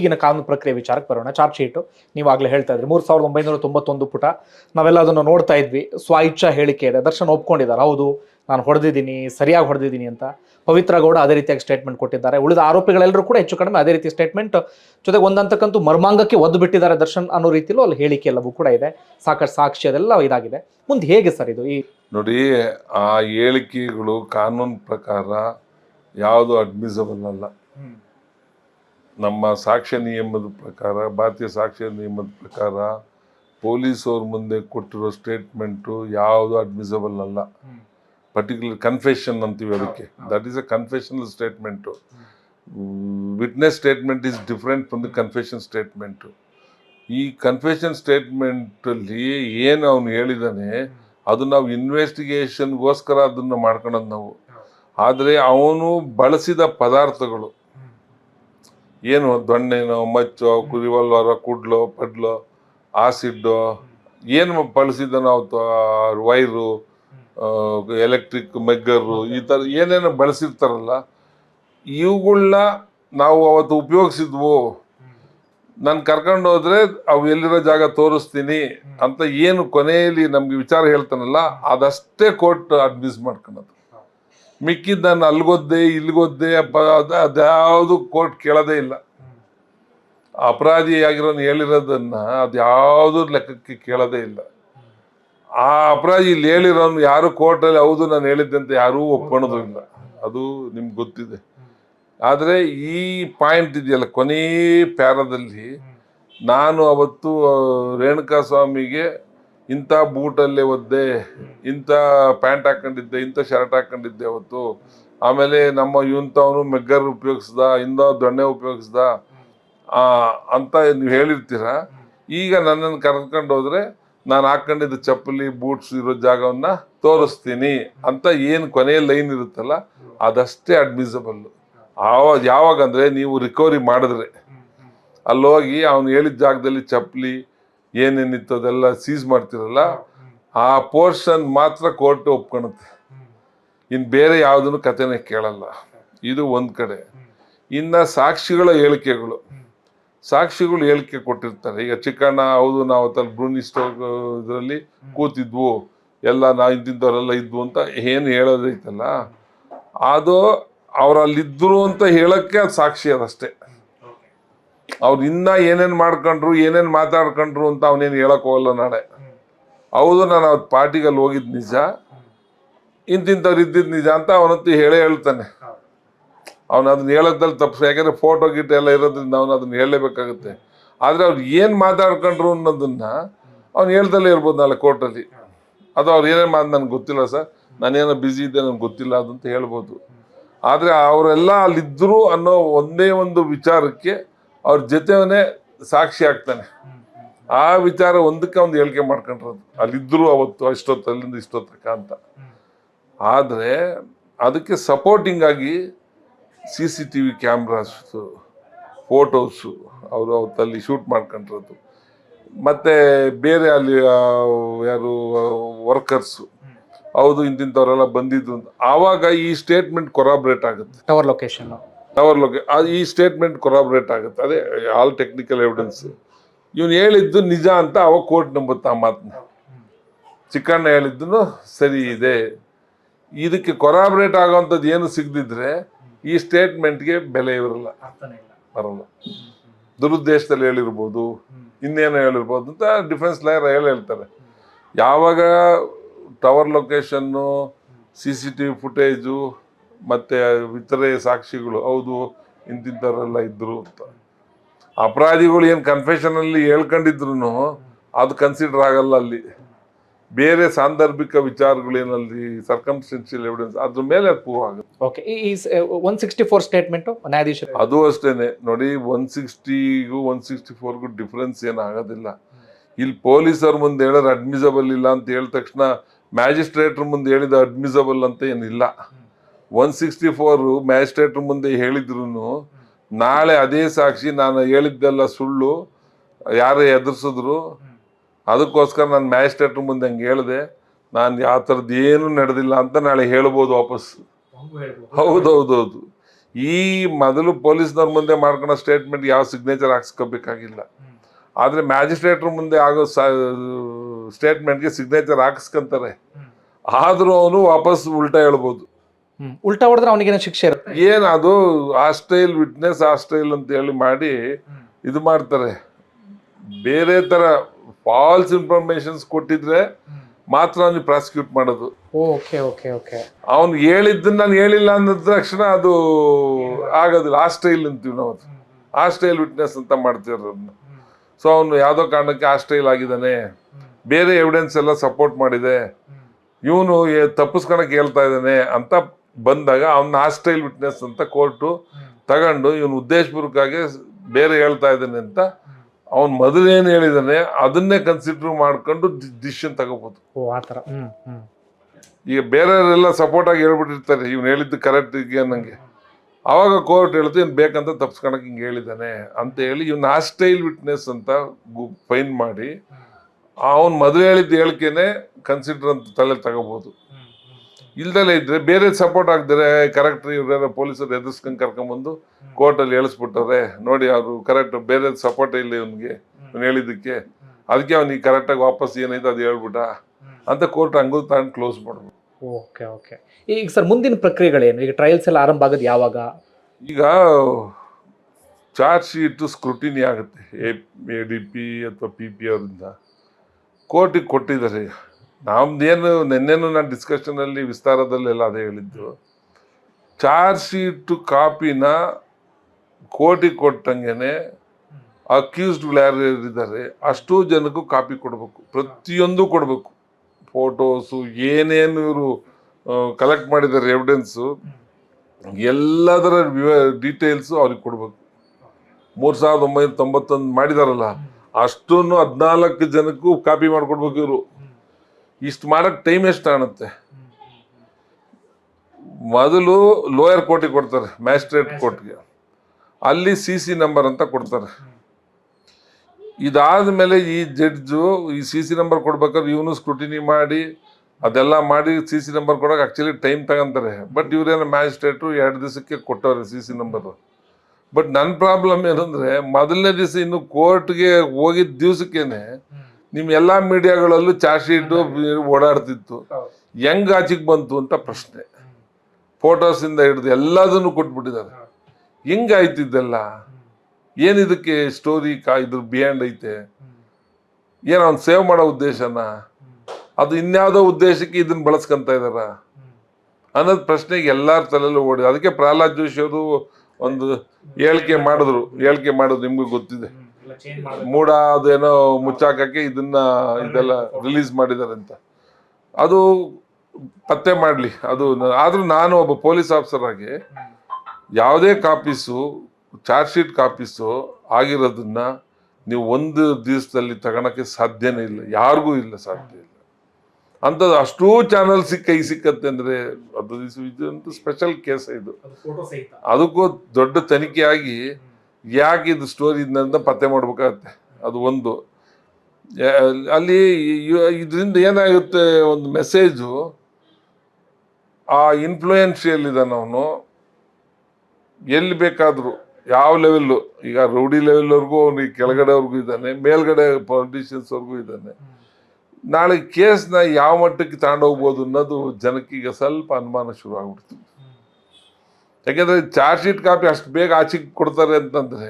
ಈಗಿನ ಕಾನೂನು ಪ್ರಕ್ರಿಯೆ ವಿಚಾರಕ್ಕೆ ಬರೋಣ. ಚಾರ್ಜ್ ಶೀಟು ನೀವಾಗಲೇ ಹೇಳ್ತಾ ಇದ್ರಿ. ಮೂರು ಸಾವಿರದ ಒಂಬೈನೂರ ತೊಂಬತ್ತೊಂದು ಪುಟ ನಾವೆಲ್ಲ ಅದನ್ನು ನೋಡ್ತಾ ಇದ್ವಿ. ಸ್ವ ಇಚ್ಛಾ ಹೇಳಿಕೆ ಇದೆ. ದರ್ಶನ್ ಒಪ್ಕೊಂಡಿದ್ದಾರೆ. ಹೌದು, ನಾನು ಹೊಡೆದಿದ್ದೀನಿ, ಸರಿಯಾಗಿ ಹೊಡೆದಿದ್ದೀನಿ ಅಂತ. ಪವಿತ್ರ ಗೌಡ ಅದೇ ರೀತಿಯಾಗಿ ಸ್ಟೇಟ್ಮೆಂಟ್ ಕೊಟ್ಟಿದ್ದಾರೆ. ಉಳಿದ ಆರೋಪಿಗಳೆಲ್ಲರೂ ಕೂಡ ಹೆಚ್ಚು ಕಡಿಮೆ ಅದೇ ರೀತಿ ಸ್ಟೇಟ್ಮೆಂಟ್ ಜೊತೆಗೆ ಒಂದಂತಕ್ಕಂತೂ ಮರ್ಮಾಂಗಕ್ಕೆ ಒದ್ದು ಬಿಟ್ಟಿದ್ದಾರೆ ದರ್ಶನ್ ಅನ್ನೋ ರೀತಿಯಲ್ಲೂ ಅಲ್ಲಿ ಹೇಳಿಕೆ ಎಲ್ಲವೂ ಕೂಡ ಇದೆ. ಸಾಕಷ್ಟು ಸಾಕ್ಷಿ ಅದೆಲ್ಲ ಇದಾಗಿದೆ. ಮುಂದೆ ಹೇಗೆ ಸರ್ ಇದು? ಈ ನೋಡಿ, ಆ ಹೇಳಿಕೆಗಳು ಕಾನೂನು ಪ್ರಕಾರ ಯಾವುದು ಅಡ್ಮಿಸಬಲ್ ಅಲ್ಲ. ನಮ್ಮ ಸಾಕ್ಷ್ಯ ನಿಯಮದ ಪ್ರಕಾರ ಭಾರತೀಯ ಸಾಕ್ಷ್ಯ ನಿಯಮದ ಪ್ರಕಾರ ಪೊಲೀಸ್ ಅವ್ರ ಮುಂದೆ ಕೊಟ್ಟಿರೋ ಸ್ಟೇಟ್ಮೆಂಟು ಯಾವುದು ಅಡ್ಮಿಸಬಲ್ ಅಲ್ಲ. ಪರ್ಟಿಕ್ಯುಲರ್ ಕನ್ಫೆಷನ್ ಅಂತೀವಿ ಅದಕ್ಕೆ. That is a confessional statement witness statement is different from the confession statement ಈ ಕನ್ಫೆಷನ್ ಸ್ಟೇಟ್ಮೆಂಟಲ್ಲಿ ಏನು ಅವನು ಹೇಳಿದಾನೆ ಅದು ನಾವು ಇನ್ವೆಸ್ಟಿಗೇಷನ್ಗೋಸ್ಕರ ಅದನ್ನು ಮಾಡ್ಕೊಳೋದು ನಾವು. ಆದರೆ ಅವನು ಬಳಸಿದ ಪದಾರ್ಥಗಳು ಏನು ದೊಣ್ಣೆನೋ, ಮಚ್ಚೋ ರಿವಾಲ್ವರ ಕುಡ್ಲೋ, ಪಡ್ಲೋ, ಆಸಿಡ್ಡು, ಏನು ಬಳಸಿದನ ನಾವು ವೈರು ಎಲೆಕ್ಟ್ರಿಕ್ ಮೆಗ್ಗರು, ಈ ಥರ ಏನೇನು ಬಳಸಿರ್ತಾರಲ್ಲ ಇವುಗಳನ್ನ ನಾವು ಅವತ್ತು ಉಪಯೋಗಿಸಿದ್ವು. ನಾನು ಕರ್ಕೊಂಡು ಹೋದ್ರೆ ಅವು ಎಲ್ಲಿರೋ ಜಾಗ ತೋರಿಸ್ತೀನಿ ಅಂತ ಏನು ಕೊನೆಯಲ್ಲಿ ನಮ್ಗೆ ವಿಚಾರ ಹೇಳ್ತಾನಲ್ಲ, ಅದಷ್ಟೇ ಕೋರ್ಟ್ ಅಡ್ಮಿಸ್ ಮಾಡ್ಕೊಳೋದು. ಮಿಕ್ಕಿದ್ದು ನಾನು ಅಲ್ಗೊದ್ದೆ, ಇಲ್ಗೊದ್ದೆ ಅದ್ಯಾವುದು ಕೋರ್ಟ್ ಕೇಳೋದೇ ಇಲ್ಲ. ಅಪರಾಧಿಯಾಗಿರೋನು ಹೇಳಿರೋದನ್ನ ಅದ್ಯಾವುದು ಲೆಕ್ಕಕ್ಕೆ ಕೇಳೋದೇ ಇಲ್ಲ. ಆ ಅಪರಾಧಿ ಇಲ್ಲಿ ಹೇಳಿರೋನು ಯಾರು ಕೋರ್ಟಲ್ಲಿ ಹೌದು ನಾನು ಹೇಳಿದ್ದೆ ಅಂತ ಯಾರೂ ಒಪ್ಕೊಳೋದು ಇಲ್ಲ. ಅದು ನಿಮ್ಗೆ ಗೊತ್ತಿದೆ. ಆದರೆ ಈ ಪಾಯಿಂಟ್ ಇದೆಯಲ್ಲ, ಕೊನೇ ಪ್ಯಾರದಲ್ಲಿ ನಾನು ಅವತ್ತು ರೇಣುಕಾ ಸ್ವಾಮಿಗೆ ಇಂಥ ಬೂಟಲ್ಲೇ ಒದ್ದೆ, ಇಂಥ ಪ್ಯಾಂಟ್ ಹಾಕೊಂಡಿದ್ದೆ ಇಂಥ ಶರ್ಟ್ ಹಾಕೊಂಡಿದ್ದೆ ಅವತ್ತು. ಆಮೇಲೆ ನಮ್ಮ ಇಂಥವನು ಮೆಗ್ಗರ್ ಉಪಯೋಗಿಸ್ದ ಇಂದ ದೊಣ್ಣೆ ಉಪಯೋಗಿಸ್ದ. ಅಂತ ನೀವು ಹೇಳಿರ್ತೀರ? ಈಗ ನನ್ನನ್ನು ಕರ್ಕೊಂಡು ಹೋದ್ರೆ ನಾನು ಹಾಕೊಂಡಿದ್ದ ಚಪ್ಪಲಿ, ಬೂಟ್ಸ್ ಇರೋ ಜಾಗವನ್ನ ತೋರಿಸ್ತೀನಿ ಅಂತ ಏನು ಕೊನೆಯ ಲೈನ್ ಇರುತ್ತಲ್ಲ, ಅದಷ್ಟೇ ಅಡ್ಮಿಸಬಲ್ ಆವಾಗ ಯಾವಾಗ ಅಂದ್ರೆ ನೀವು ರಿಕವರಿ ಮಾಡಿದ್ರೆ. ಅಲ್ಲೋಗಿ ಅವನು ಹೇಳಿದ ಜಾಗದಲ್ಲಿ ಚಪ್ಪಲಿ ಏನೇನಿತ್ತು ಅದೆಲ್ಲ ಸೀಸ್ ಮಾಡ್ತಿರಲ್ಲ, ಆ ಪೋರ್ಷನ್ ಮಾತ್ರ ಕೋರ್ಟ್ ಒಪ್ಕೊಳುತ್ತೆ ಇನ್ನು ಬೇರೆ ಯಾವುದನ್ನು ಕಥೆನೇ ಕೇಳಲ್ಲ. ಇದು ಒಂದು ಕಡೆ. ಇನ್ನು ಸಾಕ್ಷಿಗಳ ಹೇಳಿಕೆಗಳು. ಸಾಕ್ಷಿಗಳು ಹೇಳಿಕೆ ಕೊಟ್ಟಿರ್ತಾರೆ. ಈಗ ಚಿಕ್ಕಣ್ಣ, ಹೌದು, ನಾವು ತಲೆ ಬ್ರೂನಿ ಸ್ಟೋಕ್ ಇದರಲ್ಲಿ ಕೂತಿದ್ವು. ಎಲ್ಲ ನಾ ಇದ್ದಿದ್ದವರೆಲ್ಲ ಇದ್ವು ಅಂತ ಏನು ಹೇಳೋದೈತಲ್ಲ ಅದು ಅವರಲ್ಲಿದ್ದರು ಅಂತ ಹೇಳಕ್ಕೆ ಅದು ಸಾಕ್ಷಿ ಅದಷ್ಟೇ ಅವ್ರು ಇನ್ನ ಏನೇನ್ ಮಾಡ್ಕೊಂಡ್ರು, ಏನೇನ್ ಮಾತಾಡ್ಕೊಂಡ್ರು ಅಂತ ಅವನೇನು ಹೇಳಕ್ ಹೋಗಲ್ಲ ನಾಳೆ. ಹೌದು, ನಾನು ಅವ್ರ ಪಾರ್ಟಿಗೆ ಅಲ್ಲಿ ಹೋಗಿದ್ ನಿಜ. ಇಂತಿಂಥವ್ರು ಇದ್ದಿದ್ ನಿಜ ಅಂತ ಅವನಂತೂ ಹೇಳೇ ಹೇಳ್ತಾನೆ. ಅವನು ಅದನ್ನ ಹೇಳೋದ್ರಲ್ಲಿ ತಪ್ಪು ಯಾಕಂದ್ರೆ ಫೋಟೋ ಗಿಟ್ ಎಲ್ಲ ಇರೋದ್ರಿಂದ ಅವನು ಅದನ್ನ ಹೇಳಲೇಬೇಕಾಗುತ್ತೆ. ಆದ್ರೆ ಅವ್ರು ಏನ್ ಮಾತಾಡ್ಕೊಂಡ್ರು ಅನ್ನೋದನ್ನ ಅವ್ನು ಹೇಳ್ದಲ್ಲೇ ಇರ್ಬೋದು ನಾಳೆ ಕೋರ್ಟಲ್ಲಿ. ಅದು ಅವ್ರು ಏನೇನು ಮಾತು ನನಗೆ ಗೊತ್ತಿಲ್ಲ ಸರ್. ನಾನೇನೋ ಬ್ಯುಸಿ ಇದ್ದೆ, ನನಗೆ ಗೊತ್ತಿಲ್ಲ ಅದಂತ ಹೇಳ್ಬೋದು. ಆದರೆ ಅವರೆಲ್ಲ ಅಲ್ಲಿದ್ದರು ಅನ್ನೋ ಒಂದೇ ಒಂದು ವಿಚಾರಕ್ಕೆ ಅವ್ರ ಜೊತೆವನೇ ಸಾಕ್ಷಿ ಆಗ್ತಾನೆ. ಆ ವಿಚಾರ ಒಂದಕ್ಕೆ ಒಂದು ಹೇಳಿಕೆ ಮಾಡ್ಕೊಂಡಿರೋದು. ಅಲ್ಲಿದ್ದರು ಅವತ್ತು ಅಷ್ಟೊತ್ತು ಅಲ್ಲಿಂದ ಇಷ್ಟೊತ್ತಕ್ಕ ಅಂತ. ಆದರೆ ಅದಕ್ಕೆ ಸಪೋರ್ಟಿಂಗ್ ಆಗಿ C C T V cameras photos ಅವರು ಅವತ್ತಲ್ಲಿ ಶೂಟ್ ಮಾಡ್ಕೊಂಡಿರೋದು. ಮತ್ತು ಬೇರೆ ಅಲ್ಲಿ ಯಾರು ವರ್ಕರ್ಸು ಹೌದು ಇಂತಿಂಥವರೆಲ್ಲ ಬಂದಿದ್ದು ಅಂತ. ಆವಾಗ ಈ ಸ್ಟೇಟ್ಮೆಂಟ್ ಕೊರಾಬ್ರೇಟ್ ಆಗುತ್ತೆ. ಟವರ್ ಲೊಕೇಶನ್ ಟವರ್ ಲೊಕೆ ಈ ಸ್ಟೇಟ್ಮೆಂಟ್ ಕೊರಾಬ್ರೇಟ್ ಆಗುತ್ತೆ. ಅದೇ ಆಲ್ ಟೆಕ್ನಿಕಲ್ ಎವಿಡೆನ್ಸ್ ಇವನು ಹೇಳಿದ್ದು ನಿಜ ಅಂತ ಅವ ಕೋರ್ಟ್ ನಂಬುತ್ತೆ ಆ ಮಾತನ್ನ ಚಿಕ್ಕಣ್ಣ ಹೇಳಿದ್ದು ಸರಿ ಇದೆ. ಇದಕ್ಕೆ ಕೊರಾಬ್ರೇಟ್ ಆಗೋವಂಥದ್ದು ಏನು ಸಿಗದಿದ್ರೆ ಈ ಸ್ಟೇಟ್ಮೆಂಟ್ಗೆ ಬೆಲೆ ಇರಲ್ಲ. ಬರಲ್ಲ. ದುರುದ್ದೇಶದಲ್ಲಿ ಹೇಳಿರ್ಬೋದು ಇನ್ನೇನು ಹೇಳಿರ್ಬೋದು ಅಂತ ಡಿಫೆನ್ಸ್ ಲಾಯರ್ ಹೇಳಿ ಹೇಳ್ತಾರೆ. ಯಾವಾಗ tower location C C T V footage ಮತ್ತು ಇತರೆ ಸಾಕ್ಷಿಗಳು ಹೌದು ಇಂತಿಂಥವರೆಲ್ಲ ಇದ್ದರು ಅಂತ. ಅಪರಾಧಿಗಳು ಏನು ಕನ್ಫೆಷನಲ್ಲಿ ಹೇಳ್ಕೊಂಡಿದ್ರು ಅದು ಕನ್ಸಿಡರ್ ಆಗಲ್ಲ ಅಲ್ಲಿ. ಬೇರೆ ಸಾಂದರ್ಭಿಕ ವಿಚಾರಗಳೇನಲ್ಲಿ ಸರ್ಕಮ್ಸ್ಟೆನ್ಷಿಯಲ್ ಎವಿಡೆನ್ಸ್ ಅದ್ರ ಮೇಲೆ ಅದು ಪ್ರೂವ್ ಆಗುತ್ತೆ. ಓಕೆ ಈ ಒನ್ ಸಿಕ್ಸ್ಟಿ ಫೋರ್ ಸ್ಟೇಟ್ಮೆಂಟು ನ್ಯಾಯಾಧೀಶರು ಅದು ಅಷ್ಟೇನೆ. ನೋಡಿ ಒನ್ ಸಿಕ್ಸ್ಟಿಗೂ ಒನ್ ಸಿಕ್ಸ್ಟಿ ಫೋರ್ಗೂ ಡಿಫ್ರೆನ್ಸ್ ಏನು ಆಗೋದಿಲ್ಲ. ಇಲ್ಲಿ ಪೊಲೀಸರ ಮುಂದೆ ಹೇಳಿದ್ರೆ ಅಡ್ಮಿಸಬಲ್ ಇಲ್ಲ ಅಂತ ಹೇಳಿದ ತಕ್ಷಣ ಮ್ಯಾಜಿಸ್ಟ್ರೇಟ್ರ್ ಮುಂದೆ ಹೇಳಿದ ಅಡ್ಮಿಸಬಲ್ ಅಂತ ಏನಿಲ್ಲ. ಒನ್ ಸಿಕ್ಸ್ಟಿ ಫೋರ್ ಮ್ಯಾಜಿಸ್ಟ್ರೇಟ್ ಮುಂದೆ ಹೇಳಿದ್ರು ನಾಳೆ ಅದೇ ಸಾಕ್ಷಿ ನಾನು ಹೇಳಿದ್ದೆಲ್ಲ ಸುಳ್ಳು ಯಾರು ಎದುರಿಸಿದ್ರು ಅದಕ್ಕೋಸ್ಕರ ನಾನು ಮ್ಯಾಜಿಸ್ಟ್ರೇಟ್ರ್ ಮುಂದೆ ಹಂಗೆ ಹೇಳಿದೆ ನಾನು ಯಾವ ಥರದ್ದು ಏನು ನಡೆದಿಲ್ಲ ಅಂತ ನಾಳೆ ಹೇಳ್ಬೋದು ವಾಪಸ್. ಹೌದೌದೌದು. ಈ ಮೊದಲು ಪೊಲೀಸ್ನವ್ರ ಮುಂದೆ ಮಾಡ್ಕೊಳೋ ಸ್ಟೇಟ್ಮೆಂಟ್ ಯಾವ ಸಿಗ್ನೇಚರ್ ಹಾಕ್ಸ್ಕೋಬೇಕಾಗಿಲ್ಲ. ಆದರೆ ಮ್ಯಾಜಿಸ್ಟ್ರೇಟ್ರ್ ಮುಂದೆ ಆಗೋ ಸ್ಟೇಟ್ಮೆಂಟ್ಗೆ ಸಿಗ್ನೇಚರ್ ಹಾಕಿಸ್ಕೊಂತಾರೆ. ಆದರೂ ಅವನು ವಾಪಸ್ ಉಲ್ಟಾ ಹೇಳ್ಬೋದು. ಉಲ್ಟಾ ಹೊಡೆದ್ರೆ ಅವನಿಗೆ ಶಿಕ್ಷೆ ಇರುತ್ತೆ. ಏನ್ ಅದು ಆಸ್ಟೈಲ್ ವಿಟ್ನೆಸ್ ಆಸ್ಟೈಲ್ ಅಂತ ಹೇಳಿ ಮಾಡಿ ಇದು ಮಾಡ್ತಾರೆ. ಬೇರೆ ತರ ಫಾಲ್ಸ್ ಇನ್ಫಾರ್ಮೇಶನ್ಸ್ ಕೊಟ್ಟಿದ್ರೆ ಮಾತ್ರ ಅವ್ನಿಗೆ ಪ್ರಾಸಿಕ್ಯೂಟ್ ಮಾಡೋದು. Okay okay okay. ಅವ್ನು ಹೇಳಿದ್ದನ್ನ ನಾನು ಹೇಳಿಲ್ಲ ಅಂದ ತಕ್ಷಣ ಅದು ಆಗೋದಿಲ್ಲ. ಆಸ್ಟೈಲ್ ಅಂತೀವಿ ನಾವು ಅದು. ಆಸ್ಟೈಲ್ ವಿಟ್ನೆಸ್ ಅಂತ ಅದನ್ನ ಸೊ ಅವನು ಯಾವುದೋ ಕಾರಣಕ್ಕೆ ಆಸ್ಟೈಲ್ ಆಗಿದ್ದಾನೆ. ಬೇರೆ ಎವಿಡೆನ್ಸ್ ಎಲ್ಲ ಸಪೋರ್ಟ್ ಮಾಡಿದೆ. ಇವನು ತಪ್ಪಿಸ್ಕೊಳಕ್ ಹೇಳ್ತಾ ಇದ್ದಾನೆ ಅಂತ ಬಂದಾಗ ಅವನ ಹಾಸ್ಟೈಲ್ ವಿಟ್ನೆಸ್ ಅಂತ ಕೋರ್ಟು ತಗೊಂಡು ಇವನು ಉದ್ದೇಶಪೂರ್ವಕವಾಗಿ ಬೇರೆ ಹೇಳ್ತಾ ಇದ್ದಾನೆ ಅಂತ ಅವನ್ ಮೊದಲೇನು ಹೇಳಿದಾನೆ ಅದನ್ನೇ ಕನ್ಸಿಡರ್ ಮಾಡ್ಕೊಂಡು ಡಿಸಿಷನ್ ತಗೋಬಹುದು ಓ ಆ ಥರ. ಈಗ ಬೇರೆಯವರೆಲ್ಲ ಸಪೋರ್ಟ್ ಆಗಿ ಹೇಳ್ಬಿಟ್ಟಿರ್ತಾರೆ. ಇವ್ನು ಹೇಳಿದ್ದು ಕರೆಕ್ಟ್ ಇದೆಯಾ ನಂಗೆ ಅವಾಗ ಕೋರ್ಟ್ ಹೇಳ್ತು ಇವ್ನು ಬೇಕಂತ ತಪ್ಸ್ಕೊಳಕ್ ಹಿಂಗೆ ಹೇಳಿದ್ದಾನೆ ಅಂತ ಹೇಳಿ ಇವ್ನ ಹಾಸ್ಟೈಲ್ ವಿಟ್ನೆಸ್ ಅಂತ ಫೈನ್ ಮಾಡಿ ಅವನ್ ಮೊದಲು ಹೇಳಿದ್ದ ಹೇಳಿಕೆನೆ ಕನ್ಸಿಡರ್ ಅಂತ ತಲೆ ತಗೋಬಹುದು ಇಲ್ದಲೇ ಇದ್ರೆ ಬೇರೆ ಸಪೋರ್ಟ್ ಆಗ್ತಾರೆ ಕರೆಕ್ಟ್ ಇವ್ರ ಪೊಲೀಸರು ಬಂದು ಕರ್ಕೊಂಬಂದು ಕೋರ್ಟಲ್ಲಿ ಹೇಳಿಸ್ಬಿಟ್ಟವ್ರೆ ನೋಡಿ ಅವರು ಕರೆಕ್ಟ್ ಬೇರೆ ಸಪೋರ್ಟ್ ಇಲ್ಲ ಇವನ್ಗೆ. ಅವ್ನು ಹೇಳಿದ್ದಕ್ಕೆ. ಅದಕ್ಕೆ ಅವ್ನಿಗೆ ಕರೆಕ್ಟಾಗಿ ವಾಪಸ್ ಏನೈತೆ ಅದು ಹೇಳ್ಬಿಟ್ಟ. ಅಂತ ಕೋರ್ಟ್ ಹಂಗೂ ತಗೊಂಡು ಕ್ಲೋಸ್ ಮಾಡ್ಬೋದು ಓಕೆ ಓಕೆ. ಈಗ ಸರ್ ಮುಂದಿನ ಪ್ರಕ್ರಿಯೆಗಳೇನು? ಈಗ ಟ್ರಯಲ್ಸ್ ಎಲ್ಲ ಆರಂಭ ಆಗೋದು ಯಾವಾಗ? ಈಗ ಚಾರ್ಜ್ ಶೀಟು ಸ್ಕ್ರೂಟಿನಿ ಆಗುತ್ತೆ. ಎ ಡಿ ಪಿ ಅಥವಾ ಪಿ ಪಿ ಅವರಿಂದ ಕೋರ್ಟಿಗೆ ಕೊಟ್ಟಿದ್ದಾರೆ. ನಮ್ದೇನು, ನಿನ್ನೆನೂ ನಾನು ಡಿಸ್ಕಷನಲ್ಲಿ ವಿಸ್ತಾರದಲ್ಲೆಲ್ಲ ಅದೇ ಹೇಳಿದ್ದು. ಚಾರ್ಜ್ ಶೀಟು ಕಾಪಿನ ಕೋಟಿ ಕೊಟ್ಟಂಗೆನೆ ಅಕ್ಯೂಸ್ಡ್ಗಳು ಯಾರು ಇದ್ದಾರೆ. ಅಷ್ಟು ಜನಕ್ಕೂ ಕಾಪಿ ಕೊಡಬೇಕು. ಪ್ರತಿಯೊಂದು ಕೊಡಬೇಕು. ಫೋಟೋಸು ಏನೇನು ಇವರು ಕಲೆಕ್ಟ್ ಮಾಡಿದ್ದಾರೆ ಎವಿಡೆನ್ಸು ಎಲ್ಲದರ ಡೀಟೇಲ್ಸು ಅವ್ರಿಗೆ ಕೊಡಬೇಕು. ಮೂರು ಸಾವಿರದ ಒಂಬೈನೂರ ತೊಂಬತ್ತೊಂದು ಮಾಡಿದಾರಲ್ಲ ಅಷ್ಟನ್ನು ಹದಿನಾಲ್ಕು ಜನಕ್ಕೂ ಕಾಪಿ ಮಾಡಿಕೊಡ್ಬೇಕು ಇವರು. ಇಷ್ಟು ಮಾಡಕ್ಕೆ ಟೈಮ್ ಎಷ್ಟು ಕಾಣುತ್ತೆ ಮೊದಲು ಲೋಯರ್ ಕೋರ್ಟಿಗೆ ಕೊಡ್ತಾರೆ ಮ್ಯಾಜಿಸ್ಟ್ರೇಟ್ ಕೋರ್ಟ್ಗೆ ಅಲ್ಲಿ ಸಿ ಸಿ ನಂಬರ್ ಅಂತ ಕೊಡ್ತಾರೆ. ಇದಾದ ಮೇಲೆ ಈ ಜಡ್ಜು ಈ ಸಿ ಸಿ ನಂಬರ್ ಕೊಡ್ಬೇಕಾದ್ರೆ ಇವನು ಸ್ಕ್ರೂಟಿನಿ ಮಾಡಿ ಅದೆಲ್ಲ ಮಾಡಿ ಸಿ ಸಿ ನಂಬರ್ ಕೊಡೋಕೆ ಆ್ಯಕ್ಚುಲಿ ಟೈಮ್ ತಗೊಂತಾರೆ. ಬಟ್ ಇವರೇನು ಮ್ಯಾಜಿಸ್ಟ್ರೇಟು ಎರಡು ದಿವಸಕ್ಕೆ ಕೊಟ್ಟವ್ರೆ ಸಿ ಸಿ ನಂಬರು ಬಟ್ ನನ್ನ ಪ್ರಾಬ್ಲಮ್ ಏನಂದರೆ ಮೊದಲನೇ ದಿವಸ ಇನ್ನು ಕೋರ್ಟ್ಗೆ ಹೋಗಿದ್ದ ದಿವಸಕ್ಕೇನೆ ನಿಮ್ಮ ಎಲ್ಲ ಮೀಡಿಯಾಗಳಲ್ಲೂ ಚಾರ್ಜ್ ಶೀಟು ಓಡಾಡ್ತಿತ್ತು. ಹೆಂಗ್ ಆಚೆಗೆ ಬಂತು ಅಂತ ಪ್ರಶ್ನೆ. ಫೋಟೋಸಿಂದ ಹಿಡಿದು ಎಲ್ಲದನ್ನು ಕೊಟ್ಬಿಟ್ಟಿದ್ದಾರೆ. ಹೆಂಗಾಯ್ತಿದ್ದೆಲ್ಲ ಏನಿದಕ್ಕೆ ಸ್ಟೋರಿ ಕಾ ಇದ್ರ ಬಿಯಾಂಡ್ ಐತೆ? ಏನೋ ಒಂದು ಸೇವ್ ಮಾಡೋ ಉದ್ದೇಶನ? ಅದು ಇನ್ಯಾವುದೋ ಉದ್ದೇಶಕ್ಕೆ ಇದನ್ನ ಬಳಸ್ಕೊಂತ ಇದಾರ ಅನ್ನೋದು ಪ್ರಶ್ನೆಗೆ ಎಲ್ಲಾರ ತಲೆಯಲ್ಲೂ ಓಡಿದೆ ಅದಕ್ಕೆ ಪ್ರಹ್ಲಾದ್ ಜೋಶಿ ಅವರು ಒಂದು ಹೇಳಿಕೆ ಮಾಡಿದ್ರು. ಹೇಳಿಕೆ ಮಾಡೋದು ನಿಮಗೂ ಗೊತ್ತಿದೆ. ಮೂಡ ಅದೇನೋ ಮುಚ್ಚಾಕಕ್ಕೆ ಇದನ್ನ ಇದೆಲ್ಲ ರಿಲೀಸ್ ಮಾಡಿದ್ದಾರೆ ಅಂತ ಅದು ಪತ್ತೆ ಮಾಡಲಿ. ಅದು ಆದರೂ ನಾನು ಒಬ್ಬ ಪೊಲೀಸ್ ಆಫೀಸರ್ ಆಗಿ ಯಾವುದೇ ಕಾಪೀಸು ಚಾರ್ಜ್ ಶೀಟ್ ಕಾಪೀಸು ಆಗಿರೋದನ್ನ ನೀವು ಒಂದು ದಿವಸದಲ್ಲಿ ತಗೊಳಕ್ಕೆ ಸಾಧ್ಯನೇ ಇಲ್ಲ. ಯಾರಿಗೂ ಇಲ್ಲ ಸಾಧ್ಯ ಇಲ್ಲ. ಅಂಥದ್ದು ಅಷ್ಟೂ ಸಿಕ್ಕ ಈ ಸಿಕ್ಕತ್ತೆ ಅಂದರೆ ಅದು ಇದು- ಸ್ಪೆಷಲ್ ಕೇಸ್ ಇದು. ಅದಕ್ಕೂ ದೊಡ್ಡ ತನಿಖೆ ಆಗಿ ಯಾಕೆ ಇದು ಸ್ಟೋರಿ ಇದನ್ನ ಪತ್ತೆ ಮಾಡ್ಬೇಕಾಗತ್ತೆ. ಅದು ಒಂದು. ಅಲ್ಲಿ ಇದರಿಂದ ಏನಾಗುತ್ತೆ ಒಂದು ಮೆಸೇಜು ಆ ಇನ್ಫ್ಲೂಯೆನ್ಷಿಯಲ್ ಇದ್ದಾನೆ ಅವನು. ಎಲ್ಲಿ ಬೇಕಾದರೂ, ಯಾವ ಲೆವೆಲ್ಲು ಈಗ ರೌಡಿ ಲೆವೆಲ್ವರೆಗೂ ಅವನಿಗೆ ಕೆಳಗಡೆವರೆಗೂ ಇದ್ದಾನೆ, ಮೇಲ್ಗಡೆ ಪೊಲಿಟಿಷಿಯನ್ಸ್ವರೆಗೂ ಇದ್ದಾನೆ. ನಾಳೆ ಕೇಸ್ನ ಯಾವ ಮಟ್ಟಕ್ಕೆ ತಗೊಂಡೋಗ್ಬೋದು ಅನ್ನೋದು ಜನಕ್ಕೀಗ ಸ್ವಲ್ಪ ಅನುಮಾನ ಶುರು ಆಗ್ಬಿಡ್ತು ಯಾಕೆಂದ್ರೆ ಚಾರ್ಜ್ ಶೀಟ್ ಕಾಪಿ ಅಷ್ಟು ಬೇಗ ಆಚೆಗೆ ಕೊಡ್ತಾರೆ ಅಂತಂದರೆ,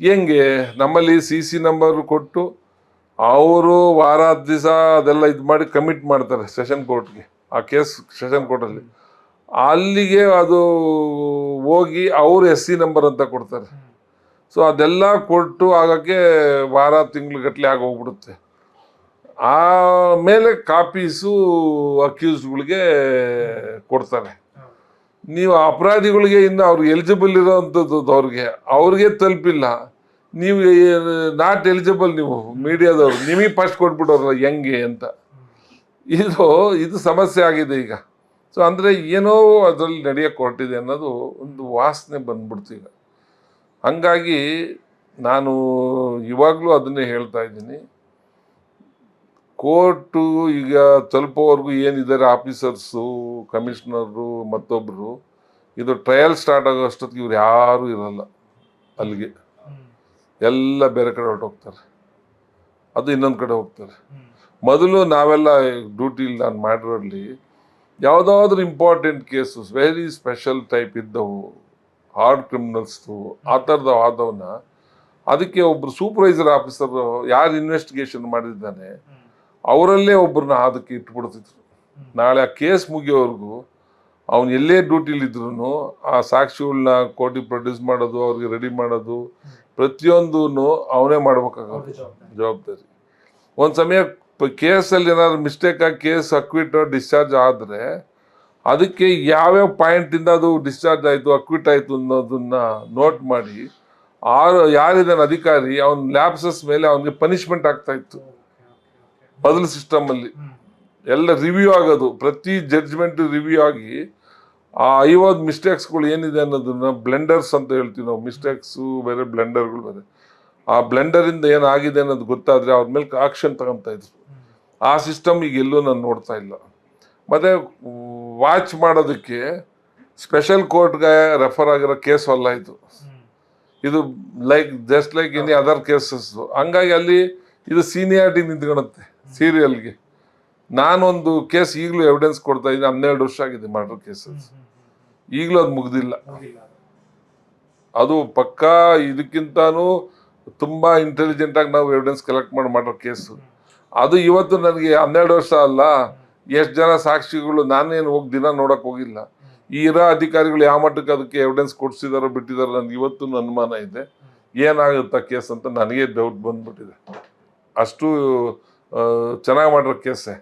ಹೆಂಗೆ ನಮ್ಮಲ್ಲಿ ಸಿ ಸಿ ನಂಬರ್ ಕೊಟ್ಟು ಅವರು ವಾರ ಹತ್ತು ದಿವಸ ಅದೆಲ್ಲ ಇದು ಮಾಡಿ ಕಮಿಟ್ ಮಾಡ್ತಾರೆ ಸೆಷನ್ ಕೋರ್ಟ್ಗೆ ಆ ಕೇಸ್ ಸೆಷನ್ ಕೋರ್ಟಲ್ಲಿ ಅಲ್ಲಿಗೆ ಅದು ಹೋಗಿ ಅವರು ಎಸ್ ಸಿ ನಂಬರ್ ಅಂತ ಕೊಡ್ತಾರೆ. ಸೊ ಅದೆಲ್ಲ ಕೊಟ್ಟು ಆಗೋಕ್ಕೆ ವಾರ ತಿಂಗಳು ಗಟ್ಟಲೆ ಆಗೋಗ್ಬಿಡುತ್ತೆ. ಆಮೇಲೆ ಕಾಪೀಸು ಅಕ್ಯೂಸ್ಗಳಿಗೆ ಕೊಡ್ತಾರೆ. ನೀವು ಅಪರಾಧಿಗಳಿಗೆ ಇನ್ನು ಅವ್ರು ಎಲಿಜಿಬಲ್ ಇರೋವಂಥದ್ದು ಅವ್ರಿಗೆ ಅವ್ರಿಗೆ ತಲುಪಿಲ್ಲ. ನೀವು ನಾಟ್ ಎಲಿಜಿಬಲ್ ನೀವು ಮೀಡಿಯಾದವ್ರು, ನಿಮಗೆ ಫಸ್ಟ್ ಕೊಟ್ಬಿಟ್ಟವ್ರಲ್ಲ ಹೆಂಗೆ ಅಂತ. ಇದು ಇದು ಸಮಸ್ಯೆ ಆಗಿದೆ ಈಗ. ಸೊ ಅಂದರೆ ಏನೋ ಅದರಲ್ಲಿ ನಡೆಯೋಕೆ ಹೊರಟಿದೆ ಅನ್ನೋದು ಒಂದು ವಾಸನೆ ಬಂದ್ಬಿಡ್ತು ಈಗ. ಹಂಗಾಗಿ ನಾನು ಇವಾಗಲೂ ಅದನ್ನೇ ಹೇಳ್ತಾ ಇದ್ದೀನಿ. ಕೋರ್ಟು ಈಗ ತಲುಪೋವರೆಗೂ ಏನಿದ್ದಾರೆ ಆಫೀಸರ್ಸು ಕಮಿಷನರು ಮತ್ತೊಬ್ಬರು ಇದು ಟ್ರಯಲ್ ಸ್ಟಾರ್ಟ್ ಆಗೋ ಅಷ್ಟೊತ್ತಿಗೆ ಇವ್ರು ಯಾರೂ ಇರಲ್ಲ ಅಲ್ಲಿಗೆ. ಎಲ್ಲ ಬೇರೆ ಕಡೆ ಹೊರಟೋಗ್ತಾರೆ. ಅದು ಇನ್ನೊಂದು ಕಡೆ ಹೋಗ್ತಾರೆ. ಮೊದಲು ನಾವೆಲ್ಲ ಡ್ಯೂಟಿಲಿ ನಾನು ಮಾಡಿರೋಲ್ಲಿ ಯಾವುದಾದ್ರೂ important cases very special type ಇದ್ದವು ಹಾರ್ಡ್ ಕ್ರಿಮಿನಲ್ಸ್ದು ಆ ಥರದ ಆದವನ್ನ ಅದಕ್ಕೆ ಒಬ್ರು ಸೂಪರ್ವೈಸರ್ ಆಫೀಸರ್ ಯಾರು ಇನ್ವೆಸ್ಟಿಗೇಷನ್ ಮಾಡಿದ್ದಾನೆ ಅವರಲ್ಲೇ ಒಬ್ಬರನ್ನ ಅದಕ್ಕೆ ಇಟ್ಬಿಡ್ತಿದ್ರು. ನಾಳೆ ಆ ಕೇಸ್ ಮುಗಿಯೋವರೆಗೂ ಅವ್ನು ಎಲ್ಲೇ ಡ್ಯೂಟಿಲಿದ್ರು ಆ ಸಾಕ್ಷಿಗಳನ್ನ ಕೋರ್ಟಿಗೆ ಪ್ರೊಡ್ಯೂಸ್ ಮಾಡೋದು ಅವ್ರಿಗೆ ರೆಡಿ ಮಾಡೋದು ಪ್ರತಿಯೊಂದೂ ಅವನೇ ಮಾಡ್ಬೇಕಾಗುತ್ತೆ. ಜವಾಬ್ದಾರಿ. ಒಂದು ಸಮಯ ಕೇಸಲ್ಲಿ ಏನಾದ್ರು ಮಿಸ್ಟೇಕ್ ಆಗಿ ಕೇಸ್ ಅಕ್ವಿಟ್ ಡಿಸ್ಚಾರ್ಜ್ ಆದರೆ ಅದಕ್ಕೆ ಯಾವ್ಯಾವ ಪಾಯಿಂಟಿಂದ ಅದು ಡಿಸ್ಚಾರ್ಜ್ ಆಯಿತು ಅಕ್ವಿಟ್ ಆಯಿತು ಅನ್ನೋದನ್ನ ನೋಟ್ ಮಾಡಿ ಆರು ಯಾರಿದ್ದಾನೆ ಅಧಿಕಾರಿ ಅವನ ಲ್ಯಾಬ್ಸಸ್ ಮೇಲೆ ಅವನಿಗೆ ಪನಿಷ್ಮೆಂಟ್ ಆಗ್ತಾ ಇತ್ತು. ಬದಲು ಸಿಸ್ಟಮಲ್ಲಿ ಎಲ್ಲ ರಿವ್ಯೂ ಆಗೋದು. ಪ್ರತಿ ಜಡ್ಜ್ಮೆಂಟ್ ರಿವ್ಯೂ ಆಗಿ ಆ ಐವತ್ತು ಮಿಸ್ಟೇಕ್ಸ್ಗಳು ಏನಿದೆ ಅನ್ನೋದನ್ನ ಬ್ಲೆಂಡರ್ಸ್ ಅಂತ ಹೇಳ್ತೀವಿ ನಾವು. ಮಿಸ್ಟೇಕ್ಸು ಬೇರೆ ಬ್ಲೆಂಡರ್ಗಳು ಬೇರೆ. ಆ ಬ್ಲೆಂಡರಿಂದ ಏನಾಗಿದೆ ಅನ್ನೋದು ಗೊತ್ತಾದರೆ ಅವ್ರ ಮೇಲೆ ಆಕ್ಷನ್ ತಗೊಂತ ಇದ್ರು. ಆ ಸಿಸ್ಟಮ್ ಈಗ ಎಲ್ಲೂ ನಾನು ನೋಡ್ತಾ ಇಲ್ಲ. ಮತ್ತು ವಾಚ್ ಮಾಡೋದಕ್ಕೆ ಸ್ಪೆಷಲ್ ಕೋರ್ಟ್ಗೆ ರೆಫರ್ ಆಗಿರೋ ಕೇಸ್ ಅಲ್ಲ ಇದು. ಇದು like just like any other cases ಹಂಗಾಗಿ ಅಲ್ಲಿ ಇದು ಸೀನಿಯಾರಿಟಿ ನಿಂತ್ಕೊಳುತ್ತೆ ಸೀರಿಯಲ್ಗೆ. ನಾನೊಂದು ಕೇಸ್ ಈಗಲೂ ಎವಿಡೆನ್ಸ್ ಕೊಡ್ತಾ ಇದ್ದೀನಿ. ಹನ್ನೆರಡು ವರ್ಷ ಆಗಿದೆ ಮರ್ಡರ್ ಕೇಸಸ್ ಈಗಲೂ ಅದು ಮುಗ್ದಿಲ್ಲ. ಅದು ಪಕ್ಕಾ ಇದಕ್ಕಿಂತಲೂ ತುಂಬ ಇಂಟೆಲಿಜೆಂಟ್ ಆಗಿ ನಾವು ಎವಿಡೆನ್ಸ್ ಕಲೆಕ್ಟ್ ಮಾಡಿ ಮರ್ಡರ್ ಕೇಸು ಅದು ಇವತ್ತು ನನಗೆ ಹನ್ನೆರಡು ವರ್ಷ ಅಲ್ಲ. ಎಷ್ಟು ಜನ ಸಾಕ್ಷಿಗಳು ನಾನೇನು ಹೋಗಿ ದಿನ ನೋಡಕ್ ಹೋಗಿಲ್ಲ. ಈ ಇರೋ ಅಧಿಕಾರಿಗಳು ಯಾವ ಮಟ್ಟಕ್ಕೆ ಅದಕ್ಕೆ ಎವಿಡೆನ್ಸ್ ಕೊಡಿಸಿದಾರೋ ಬಿಟ್ಟಿದಾರೋ ನನಗೆ ಇವತ್ತು ಅನುಮಾನ ಇದೆ. ಏನಾಗುತ್ತಾ ಕೇಸ್ ಅಂತ ನನಗೆ ಡೌಟ್ ಬಂದ್ಬಿಟ್ಟಿದೆ. ಅಷ್ಟು ಚೆನ್ನಾಗಿ ಮಾಡಿರೋ ಕೇಸೆ.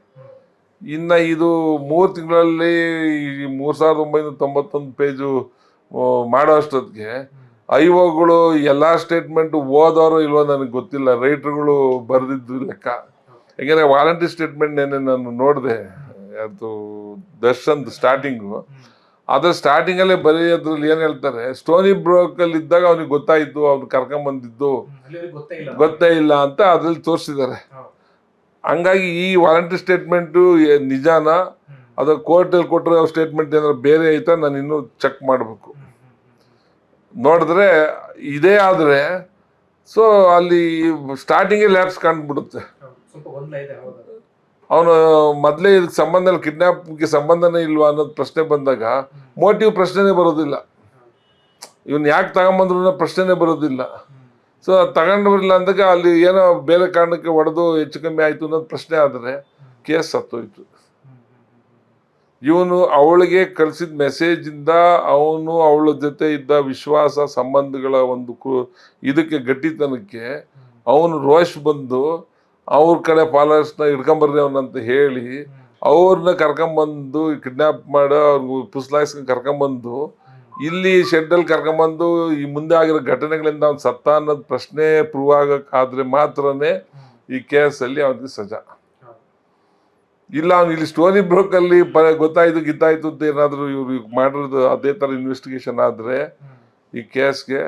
ಇನ್ನು ಇದು ಮೂರು ತಿಂಗಳಲ್ಲಿ ಈ ಮೂರು ಸಾವಿರದ ಒಂಬೈನೂರ ತೊಂಬತ್ತೊಂದು ಪೇಜು ಮಾಡೋ ಅಷ್ಟೊತ್ತಿಗೆ ಓಗಳು ಎಲ್ಲ ಸ್ಟೇಟ್ಮೆಂಟ್ ಓದೋರು ಇಲ್ವೋ ನನಗೆ ಗೊತ್ತಿಲ್ಲ. ರೈಟ್ರುಗಳು ಬರೆದಿದ್ದು ಲೆಕ್ಕ. ಯಾಕೆಂದರೆ ವಾರಂಟಿ ಸ್ಟೇಟ್ಮೆಂಟ್ ನೆನ್ನೆ ನಾನು ನೋಡಿದೆ. ಅದು ದರ್ಶನ್ ಸ್ಟಾರ್ಟಿಂಗು. ಅದ್ರ ಸ್ಟಾರ್ಟಿಂಗಲ್ಲೇ ಬರೆಯೋದ್ರಲ್ಲಿ ಏನು ಹೇಳ್ತಾರೆ ಸ್ಟೋನಿ ಬ್ರೋಕಲ್ಲಿ ಇದ್ದಾಗ ಅವ್ನಿಗೆ ಗೊತ್ತಾಯಿತು ಅವ್ನು ಕರ್ಕೊಂಬಂದಿದ್ದು. ಗೊತ್ತೇ ಇಲ್ಲ. ಅಂತ ಅದ್ರಲ್ಲಿ ತೋರಿಸಿದ್ದಾರೆ. ಹಂಗಾಗಿ ಈ ವಾರಂಟಿ ಸ್ಟೇಟ್ಮೆಂಟು ನಿಜಾನ? ಅದು ಕೋರ್ಟಲ್ಲಿ ಕೊಟ್ಟಿರೋ ಸ್ಟೇಟ್ಮೆಂಟ್ ಏನಾದ್ರು ಬೇರೆ ಐತಾ ನಾನು ಇನ್ನೂ ಚೆಕ್ ಮಾಡಬೇಕು. ನೋಡಿದ್ರೆ ಇದೇ ಆದರೆ, ಸೊ ಅಲ್ಲಿ ಸ್ಟಾರ್ಟಿಂಗೇ ಲ್ಯಾಬ್ಸ್ ಕಾಣ್ಬಿಡುತ್ತೆ ಅವನು ಮೊದಲೇ ಇದಕ್ಕೆ ಸಂಬಂಧ ಇಲ್ಲ ಕಿಡ್ನಾಪ್ಗೆ ಸಂಬಂಧನೇ ಇಲ್ವಾ ಅನ್ನೋದು ಪ್ರಶ್ನೆ ಬಂದಾಗ ಮೋಟಿವ್ ಪ್ರಶ್ನೆನೇ ಬರೋದಿಲ್ಲ. ಇವನ್ ಯಾಕೆ ತಗೊಂಬಂದ್ರು ಪ್ರಶ್ನೆನೇ ಬರೋದಿಲ್ಲ. ಸೊ ತಗೊಂಡು ಬರಲಿಲ್ಲ ಅಂದಾಗ ಅಲ್ಲಿ ಏನೋ ಬೇರೆ ಕಾರಣಕ್ಕೆ ಒಡೆದು ಹೆಚ್ಚು ಕಮ್ಮಿ ಆಯಿತು ಅನ್ನೋದು ಪ್ರಶ್ನೆ ಆದರೆ ಕೇಸ್ ಸತ್ತೋಯ್ತು. ಇವನು ಅವಳಿಗೆ ಕಳಿಸಿದ ಮೆಸೇಜಿಂದ ಅವನು ಅವಳ ಜೊತೆ ಇದ್ದ ವಿಶ್ವಾಸ ಸಂಬಂಧಗಳ ಒಂದು ಕು ಇದಕ್ಕೆ ಗಟ್ಟಿತನಕ್ಕೆ ಅವನು ರೋಷ್ ಬಂದು ಅವ್ರ ಕಡೆ ಫಾಲೋವರ್ಸ್ನ ಹಿಡ್ಕೊಂಬರ್ರಿ ಅವನಂತ ಹೇಳಿ ಅವ್ರನ್ನ ಕರ್ಕೊಂಬಂದು ಕಿಡ್ನಾಪ್ ಮಾಡೋ, ಅವ್ರಿಗೆ ಪುಸ್ಲಾಯಿಸ್ಕೊಂಡು ಕರ್ಕೊಂಬಂದು ಇಲ್ಲಿ ಶೆಡ್ಡಲ್ಲಿ ಕರ್ಕೊಂಬಂದು ಈ ಮುಂದೆ ಆಗಿರೋ ಘಟನೆಗಳಿಂದ ಅವ್ನು ಸತ್ತ ಅನ್ನೋದು ಪ್ರಶ್ನೆ ಪ್ರೂವ್ ಆಗಕ್ಕಾದ್ರೆ ಮಾತ್ರನೇ ಈ ಕೇಸಲ್ಲಿ ಅವನಿಗೆ ಸಜಾ. ಇಲ್ಲ, ಅವ್ನು ಇಲ್ಲಿ ಸ್ಟೋರಿ ಬ್ರೋಕಲ್ಲಿ ಪ ಗೊತ್ತಾಯ್ತು ಗಿತ್ತಾಯ್ತು ಅಂತ ಏನಾದರೂ ಇವ್ರು ಮಾಡಿರೋದು ಅದೇ ಥರ ಇನ್ವೆಸ್ಟಿಗೇಷನ್ ಆದರೆ ಈ ಕೇಸ್ಗೆ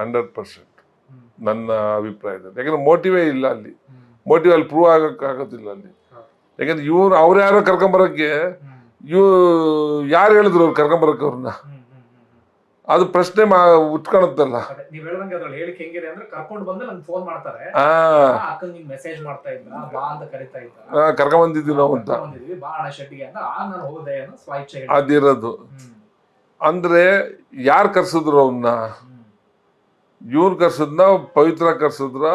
ಹಂಡ್ರೆಡ್ ಪರ್ಸೆಂಟ್ ನನ್ನ ಅಭಿಪ್ರಾಯದಲ್ಲಿ. ಯಾಕಂದ್ರೆ ಮೋಟಿವೇ ಇಲ್ಲ ಅಲ್ಲಿ. ಮೋಟಿವ್ ಅಲ್ಲಿ ಪ್ರೂವ್ ಆಗೋಕ್ಕಾಗೋದಿಲ್ಲ ಅಲ್ಲಿ. ಯಾಕಂದ್ರೆ ಇವ್ರು, ಅವ್ರು ಯಾರೋ ಕರ್ಕೊಂಬರಕ್ಕೆ ಇವ್ ಯಾರು ಹೇಳಿದ್ರು ಅವ್ರು ಕರ್ಕೊಂಬರಕ್ಕೆ ಅವ್ರನ್ನ? ಅದು ಪ್ರಶ್ನೆ ಮಾ ಉಟ್ಕೊಳತ್ತಲ್ಲ ನೀವ್ ಹೇಳ್ದಂಗೆ ಅದ್ರಲ್ಲಿ ಹೇಳಿಕೆ ಹೆಂಗಿದೆ ಅಂದ್ರೆ ಕರ್ಕೊಂಡು ಬಂದು ನನ್ಗೆ ಫೋನ್ ಮಾಡ್ತಾರೆ. ಆ. ಅಕ್ಕಂಗ್ ನಿಂಗ್ ಮೆಸೇಜ್ ಮಾಡ್ತಾ ಇದ್ರ ಬಾ ಅಂತ ಕರಿತಾ ಇದ್ರ. ಆ, ಕರ್ಕೊಂಬಂದಿದ್ದೀವಿ ನಾವು ಅಂತ. ಬಂದಿದ್ವಿ ಬಾ ಅಣ್ಣ ಶೆಟ್ಟಿಗೆ ಅಂತ ಆಗ ನಾನು ಹೋದೆ ಅನ್ನೋ ಸ್ವಾಯಿಚ್ಛೆ ಹೇಳಿ ಅದಿರೋದು. ಅಂದ್ರೆ ಯಾರು ಕರ್ಸಿದ್ರು ಅವನ್ನ ಇವ್ರು ಕರ್ಸದ್ನ ಪವಿತ್ರ ಕರ್ಸಿದ್ರ?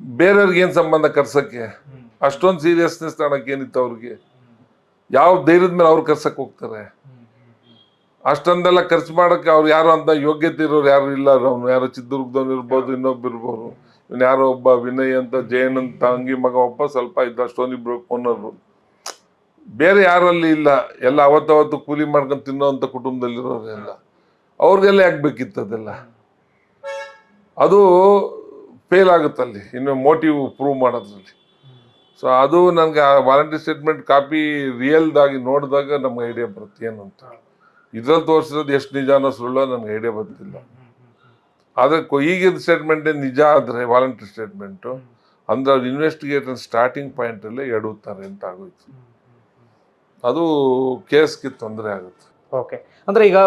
ಬೇರೆಯವ್ರಿಗೆ ಏನ್ ಸಂಬಂಧ ಕರ್ಸಕ್ಕೆ? ಅಷ್ಟೊಂದು ಸೀರಿಯಸ್ನೆಸ್ ತಗೊಳಕ್ ಏನಿತ್ತು ಅವ್ರಿಗೆ? ಯಾವ ಧೈರ್ಯದ ಮೇಲೆ ಅವ್ರು ಕರ್ಸಕ್ ಹೋಗ್ತಾರೆ? ಅಷ್ಟೊಂದೆಲ್ಲ ಖರ್ಚು ಮಾಡಕ್ಕೆ ಅವ್ರು ಯಾರು ಅಂತ ಯೋಗ್ಯತೆ ಇರೋರು ಯಾರು ಇಲ್ಲ. ಅವ್ನು ಯಾರೋ ಚಿತ್ರದುರ್ಗದವ್ನು ಇರ್ಬೋದು ಇನ್ನೊಬ್ಬ ಇರ್ಬೋದು ಇವ್ನು ಯಾರೋ ಒಬ್ಬ ವಿನಯ್ ಅಂತ ಜೈನ್ ಅಂತ ಅಂಗಿ ಮಗ ಒಬ್ಬ ಸ್ವಲ್ಪ ಇದ್ದ ಇಬ್ರು ಓನರು. ಬೇರೆ ಯಾರಲ್ಲಿ ಇಲ್ಲ. ಎಲ್ಲ ಅವತ್ತವತ್ತು ಕೂಲಿ ಮಾಡ್ಕೊಂಡು ತಿನ್ನೋಂಥ ಕುಟುಂಬದಲ್ಲಿರೋರು ಎಲ್ಲ ಅವ್ರಿಗೆಲ್ಲ ಯಾಕೆ ಬೇಕಿತ್ತು ಅದೆಲ್ಲ? ಅದು ಫೇಲ್ ಆಗುತ್ತಲ್ಲಿ ಇನ್ನು ಮೋಟಿವ್ ಪ್ರೂವ್ ಮಾಡೋದ್ರಲ್ಲಿ. ಸೊ ಅದು ನನಗೆ ಆ ವಾರಂಟಿ ಸ್ಟೇಟ್ಮೆಂಟ್ ಕಾಪಿ ರಿಯಲ್ದಾಗಿ ನೋಡಿದಾಗ ನಮ್ಗೆ ಐಡಿಯಾ ಬರುತ್ತೆ ಏನು ಅಂತ. ಇದ್ರಲ್ಲಿ ತೋರಿಸಿರೋದು ಎಷ್ಟು ನಿಜಾನೋ ಸುಳ್ಳೋ ನನಗೆ ಐಡಿಯಾ ಬರ್ತಿಲ್ಲ ಆದರೆ ಈಗಿನ ಸ್ಟೇಟ್ಮೆಂಟೇ ನಿಜ ಆದರೆ ವಾಲಂಟ್ರಿ ಸ್ಟೇಟ್ಮೆಂಟು ಅಂದ್ರೆ ಅವ್ರು ಇನ್ವೆಸ್ಟಿಗೇಟರ್ ಸ್ಟಾರ್ಟಿಂಗ್ ಪಾಯಿಂಟಲ್ಲೇ ಎಡುತ್ತಾರೆ ಅಂತ ಆಗೋಯ್ತು. ಅದು ಕೇಸ್ಗೆ ತೊಂದರೆ ಆಗುತ್ತೆ. ಓಕೆ ಅಂದ್ರೆ ಈಗ